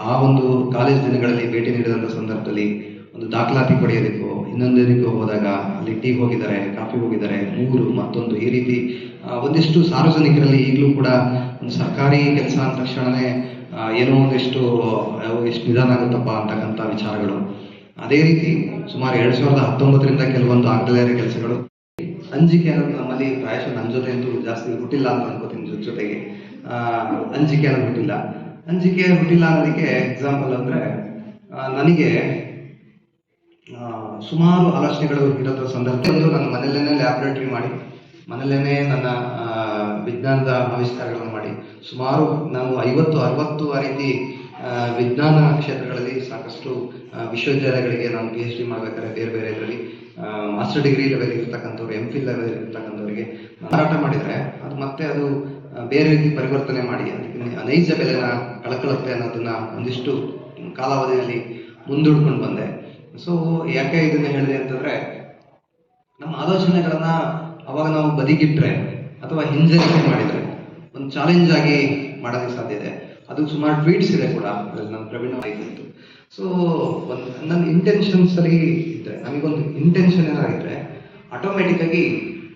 ಆ ಒಂದು ಕಾಲೇಜ್ ದಿನಗಳಲ್ಲಿ ಭೇಟಿ ನೀಡಿದಂಥ ಸಂದರ್ಭದಲ್ಲಿ ಒಂದು ದಾಖಲಾತಿ ಪಡೆಯೋದಕ್ಕೋ ಇನ್ನೊಂದಕ್ಕೋ ಹೋದಾಗ ಅಲ್ಲಿ ಟೀ ಹೋಗಿದ್ದಾರೆ ಕಾಫಿ ಹೋಗಿದ್ದಾರೆ ಮೂರು ಮತ್ತೊಂದು ಈ ರೀತಿ ಒಂದಿಷ್ಟು ಸಾರ್ವಜನಿಕರಲ್ಲಿ ಈಗಲೂ ಕೂಡ ಒಂದು ಸರ್ಕಾರಿ ಕೆಲಸ ಅಂದ ತಕ್ಷಣನೇ ಆ, ಏನೋ ಒಂದಿಷ್ಟು ಎಷ್ಟು ನಿಧಾನ ಆಗುತ್ತಪ್ಪ ಅಂತಕ್ಕಂಥ ವಿಚಾರಗಳು. ಅದೇ ರೀತಿ ಸುಮಾರು ಎರಡ್ ಸಾವಿರದ ಹತ್ತೊಂಬತ್ತರಿಂದ ಕೆಲವೊಂದು ಆಗಲೇ ಕೆಲಸಗಳು. ಅಂಜಿಕೆ ಅನ್ನೋದು ನಮ್ಮಲ್ಲಿ ಪ್ರಾಯಶಃ ನನ್ನ ಜೊತೆ ಅಂತೂ ಜಾಸ್ತಿ ಹುಟ್ಟಿಲ್ಲ ಅಂತ ಅನ್ಕೋತೀನಿ ಜೊತೆ ಜೊತೆಗೆ. ಅಂಜಿಕೆ ಅನ್ನೋದು ಹುಟ್ಟಿಲ್ಲ. ಅಂಜಿಕೆ ಹುಟ್ಟಿಲ್ಲ ಅನ್ನೋದಕ್ಕೆ ಎಕ್ಸಾಂಪಲ್ ಅಂದ್ರೆ ನನಗೆ ಸುಮಾರು ಆಲೋಚನೆಗಳು ಇರೋದ್ರ ಸಂದರ್ಭದಲ್ಲಿ ನನ್ನ ಮನೆಯಲ್ಲೇನೆ ಲ್ಯಾಬ್ರೇಟರಿ ಮಾಡಿ, ಮನೆಯಲ್ಲೇನೆ ನನ್ನ ವಿಜ್ಞಾನದ ಆವಿಷ್ಕಾರಗಳನ್ನು ಸುಮಾರು ನಾವು ಐವತ್ತು ಅರವತ್ತು ಆ ರೀತಿ ವಿಜ್ಞಾನ ಕ್ಷೇತ್ರಗಳಲ್ಲಿ ಸಾಕಷ್ಟು ವಿಶ್ವವಿದ್ಯಾಲಯಗಳಿಗೆ ನಾನು ಪಿ ಎಚ್ ಡಿ ಮಾಡ್ಬೇಕಾದ್ರೆ ಬೇರೆ ಬೇರೆ ಇದರಲ್ಲಿ ಮಾಸ್ಟರ್ ಡಿಗ್ರಿ ಲೆವೆಲ್ ಇರ್ತಕ್ಕಂಥವ್ರು ಎಂ ಫಿಲ್ ಲೆವೆಲ್ ಇರ್ತಕ್ಕಂಥವ್ರಿಗೆ ಮಾರಾಟ ಮಾಡಿದರೆ ಅದು ಮತ್ತೆ ಅದು ಬೇರೆ ರೀತಿ ಪರಿವರ್ತನೆ ಮಾಡಿ, ಅದಕ್ಕೆ ನೈಜ ಬೆಲೆನ ಕಳ್ಕೊಳ್ಳುತ್ತೆ ಅನ್ನೋದನ್ನ ಒಂದಿಷ್ಟು ಕಾಲಾವಧಿಯಲ್ಲಿ ಮುಂದೂಡ್ಕೊಂಡು ಬಂದೆ. ಸೊ ಯಾಕೆ ಇದನ್ನ ಹೇಳಿದೆ ಅಂತಂದ್ರೆ, ನಮ್ಮ ಆಲೋಚನೆಗಳನ್ನ ಅವಾಗ ನಾವು ಬದಿಗಿಟ್ರೆ ಅಥವಾ ಹಿಂಜರಿಕೆ ಮಾಡಿದ್ರೆ ಒಂದು ಚಾಲೆಂಜ್ ಆಗಿ ಮಾಡೋದಕ್ಕೆ ಸಾಧ್ಯ ಇದೆ. ಅದು ಸುಮಾರು ಟ್ವೀಟ್ಸ್ ಇದೆ ಕೂಡ, ಅದ್ರಲ್ಲಿ ನನ್ನ ಪ್ರವೀಣ್ ಆಯ್ತು ಸೊ ಒಂದು ನನ್ನ ಇಂಟೆನ್ಷನ್ಸ್ ಸರಿ ಇದ್ರೆ, ನಮಗೊಂದು ಇಂಟೆನ್ಷನ್ ಏನಾಗಿದ್ರೆ ಆಟೋಮೆಟಿಕ್ ಆಗಿ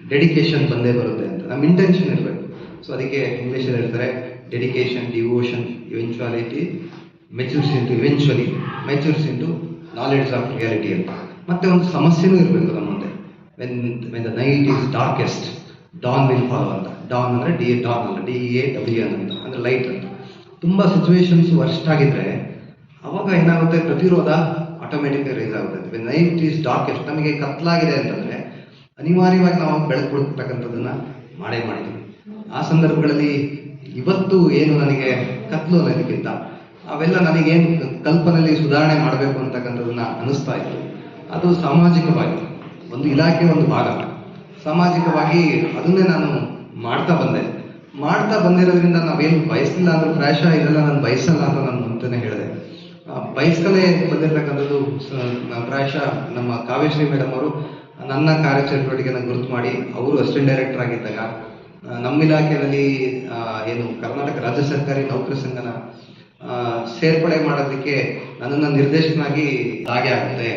ಡೆಡಿಕೇಶನ್ ಬಂದೇ ಬರುತ್ತೆ ಅಂತ. ನಮ್ಮ ಇಂಟೆನ್ಷನ್ ಇರಬೇಕು. ಸೊ ಅದಕ್ಕೆ ಇಂಗ್ಲೀಷಲ್ಲಿ ಹೇಳ್ತಾರೆ dedication devotion eventuality matures into eventually matures into knowledge of reality ಅಂತ. ಮತ್ತೆ ಒಂದು ಸಮಸ್ಯೆನೂ ಇರಬೇಕು ನಮ್ಮ ಮುಂದೆ. When when the night is darkest dawn will follow ಅಂತ. ಡಾನ್ ಅಂದ್ರೆ ಡಿ ಡಾನ್ ಅಲ್ಲ ಡಿ ಎ ಡಬ್ಲ್ಯೂ ಅಂತ, ಅಂದ್ರೆ ಲೈಟ್ ಅಂತ. ತುಂಬಾ ಸಿಚುವೇಶನ್ಸ್ ವರ್ಸ್ಟ್ ಆಗಿದ್ರೆ ಅವಾಗ ಏನಾಗುತ್ತೆ, ಪ್ರತಿರೋಧ ಆಟೋಮೆಟಿಕ್ ರೈಸ್ ಆಗುತ್ತೆ ನೈಟ್ ಈಸ್ ಎಷ್ಟು ನಮಗೆ ಕತ್ಲಾಗಿದೆ ಅಂತಂದ್ರೆ ಅನಿವಾರ್ಯವಾಗಿ ನಾವು ಬೆಳಕು ಮಾಡೇ ಮಾಡಿದ್ವಿ. ಆ ಸಂದರ್ಭಗಳಲ್ಲಿ ಇವತ್ತು ಏನು ನನಗೆ ಕತ್ಲು ಅನ್ನೋದಕ್ಕಿಂತ, ಅವೆಲ್ಲ ನನಗೇನು ಕಲ್ಪನೆಯಲ್ಲಿ ಸುಧಾರಣೆ ಮಾಡಬೇಕು ಅಂತಕ್ಕಂಥದ್ದನ್ನ ಅನಿಸ್ತಾ ಇತ್ತು. ಅದು ಸಾಮಾಜಿಕವಾಗಿ ಒಂದು ಇಲಾಖೆ ಒಂದು ಭಾಗ. ಸಾಮಾಜಿಕವಾಗಿ ಅದನ್ನೇ ನಾನು ಮಾಡ್ತಾ ಬಂದೆ. ಮಾಡ್ತಾ ಬಂದಿರೋದ್ರಿಂದ ನಾವೇನು ಬಯಸಿಲ್ಲ ಅಂದ್ರೆ ಪ್ರಾಯಶಃ ಇದೆಲ್ಲ ನಾನು ಬಯಸಲ್ಲ ಅಂತ ನಾನು ಮುಂಚೆನೆ ಹೇಳಿದೆ. ಬಯಸ್ಕಲೇ ಬಂದಿರತಕ್ಕಂಥದ್ದು ಪ್ರಾಯಶಃ ನಮ್ಮ ಕಾವ್ಯಶ್ರೀ ಮೇಡಮ್ ಅವರು, ನನ್ನ ಕಾರ್ಯಚಟುವಟಿಕೆನ ಗುರುತು ಮಾಡಿ, ಅವರು ಅಸಿಸ್ಟೆಂಟ್ ಡೈರೆಕ್ಟರ್ ಆಗಿದ್ದಾಗ ನಮ್ಮ ಇಲಾಖೆಯಲ್ಲಿ ಏನು ಕರ್ನಾಟಕ ರಾಜ್ಯ ಸರ್ಕಾರಿ ನೌಕರ ಸಂಘನ ಸೇರ್ಪಡೆ ಮಾಡೋದಕ್ಕೆ ನನ್ನನ್ನು ನಿರ್ದೇಶನಾಗಿ ಹಾಗೆ ಆಗುತ್ತೆ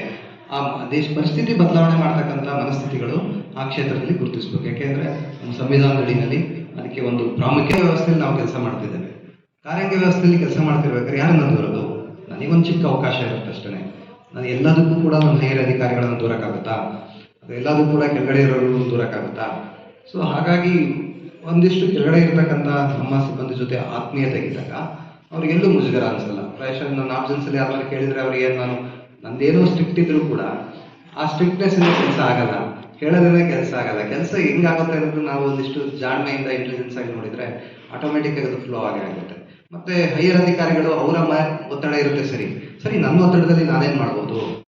ಆ ದೇಶ ಪರಿಸ್ಥಿತಿ ಬದಲಾವಣೆ ಮಾಡ್ತಕ್ಕಂಥ ಮನಸ್ಥಿತಿಗಳು ಆ ಕ್ಷೇತ್ರದಲ್ಲಿ ಗುರುತಿಸ್ಬೇಕು. ಯಾಕೆಂದ್ರೆ ನಮ್ಮ ಸಂವಿಧಾನದ ಅಡಿನಲ್ಲಿ ಅದಕ್ಕೆ ಒಂದು ಪ್ರಾಮುಖ್ಯ ವ್ಯವಸ್ಥೆಯಲ್ಲಿ ನಾವು ಕೆಲಸ ಮಾಡ್ತಿದ್ದೇವೆ. ಕಾರ್ಯಾಂಗ ವ್ಯವಸ್ಥೆಯಲ್ಲಿ ಕೆಲಸ ಮಾಡ್ತಿರ್ಬೇಕಾದ್ರೆ ಯಾರನ್ನ ದೂರದು? ನನಗೊಂದು ಚಿಕ್ಕ ಅವಕಾಶ ಇರುತ್ತೆ ಅಷ್ಟೇ ನಾನು ಎಲ್ಲದಕ್ಕೂ ಕೂಡ ಒಂದು ಹಿರಿಯ ಅಧಿಕಾರಿಗಳನ್ನು ದೂರಕ್ಕಾಗುತ್ತಾ? ಎಲ್ಲದಕ್ಕೂ ಕೂಡ ಕೆಳಗಡೆ ಇರೋರು ದೂರಕ್ಕಾಗುತ್ತಾ? ಸೊ ಹಾಗಾಗಿ ಒಂದಿಷ್ಟು ಕೆಳಗಡೆ ಇರತಕ್ಕಂಥ ನಮ್ಮ ಸಿಬ್ಬಂದಿ ಜೊತೆ ಆತ್ಮೀಯತೆ ಇದ್ದಾಗ ಅವ್ರಿಗೆಲ್ಲೂ ಮುಜುಗರ ಅನಿಸಲ್ಲ. ಪ್ರಾಯಶಃ ನನ್ನ ಆಬ್ಸೆನ್ಸಲ್ಲಿ ಯಾರು ಕೇಳಿದ್ರೆ ಅವ್ರಿಗೆ ನಾನು ನಂದೇನೋ ಸ್ಟ್ರಿಕ್ಟ್ ಇದ್ರೂ ಕೂಡ ಆ ಸ್ಟ್ರಿಕ್ಟ್ನೆಸ್ ಇಂದ ಕೆಲಸ ಆಗಲ್ಲ. ಹೇಳೋದ್ರಿಂದ ಕೆಲಸ ಆಗಲ್ಲ. ಕೆಲಸ ಹೆಂಗಾಗುತ್ತೆ ಅನ್ನೋದು ನಾವು ಒಂದಿಷ್ಟು ಜಾಣ್ಮೆಯಿಂದ ಇಂಟೆಲಿಜೆನ್ಸ್ ಆಗಿ ನೋಡಿದ್ರೆ ಆಟೋಮೆಟಿಕ್ ಆಗಿ ಅದು ಫ್ಲೋ ಆಗಿ ಆಗುತ್ತೆ. ಮತ್ತೆ ಹೈಯರ್ ಅಧಿಕಾರಿಗಳು ಅವರ ಒತ್ತಡ ಇರುತ್ತೆ ಸರಿ. ಸರಿ, ನನ್ನ ಒತ್ತಡದಲ್ಲಿ ನಾನೇನ್ ಮಾಡ್ಬೋದು?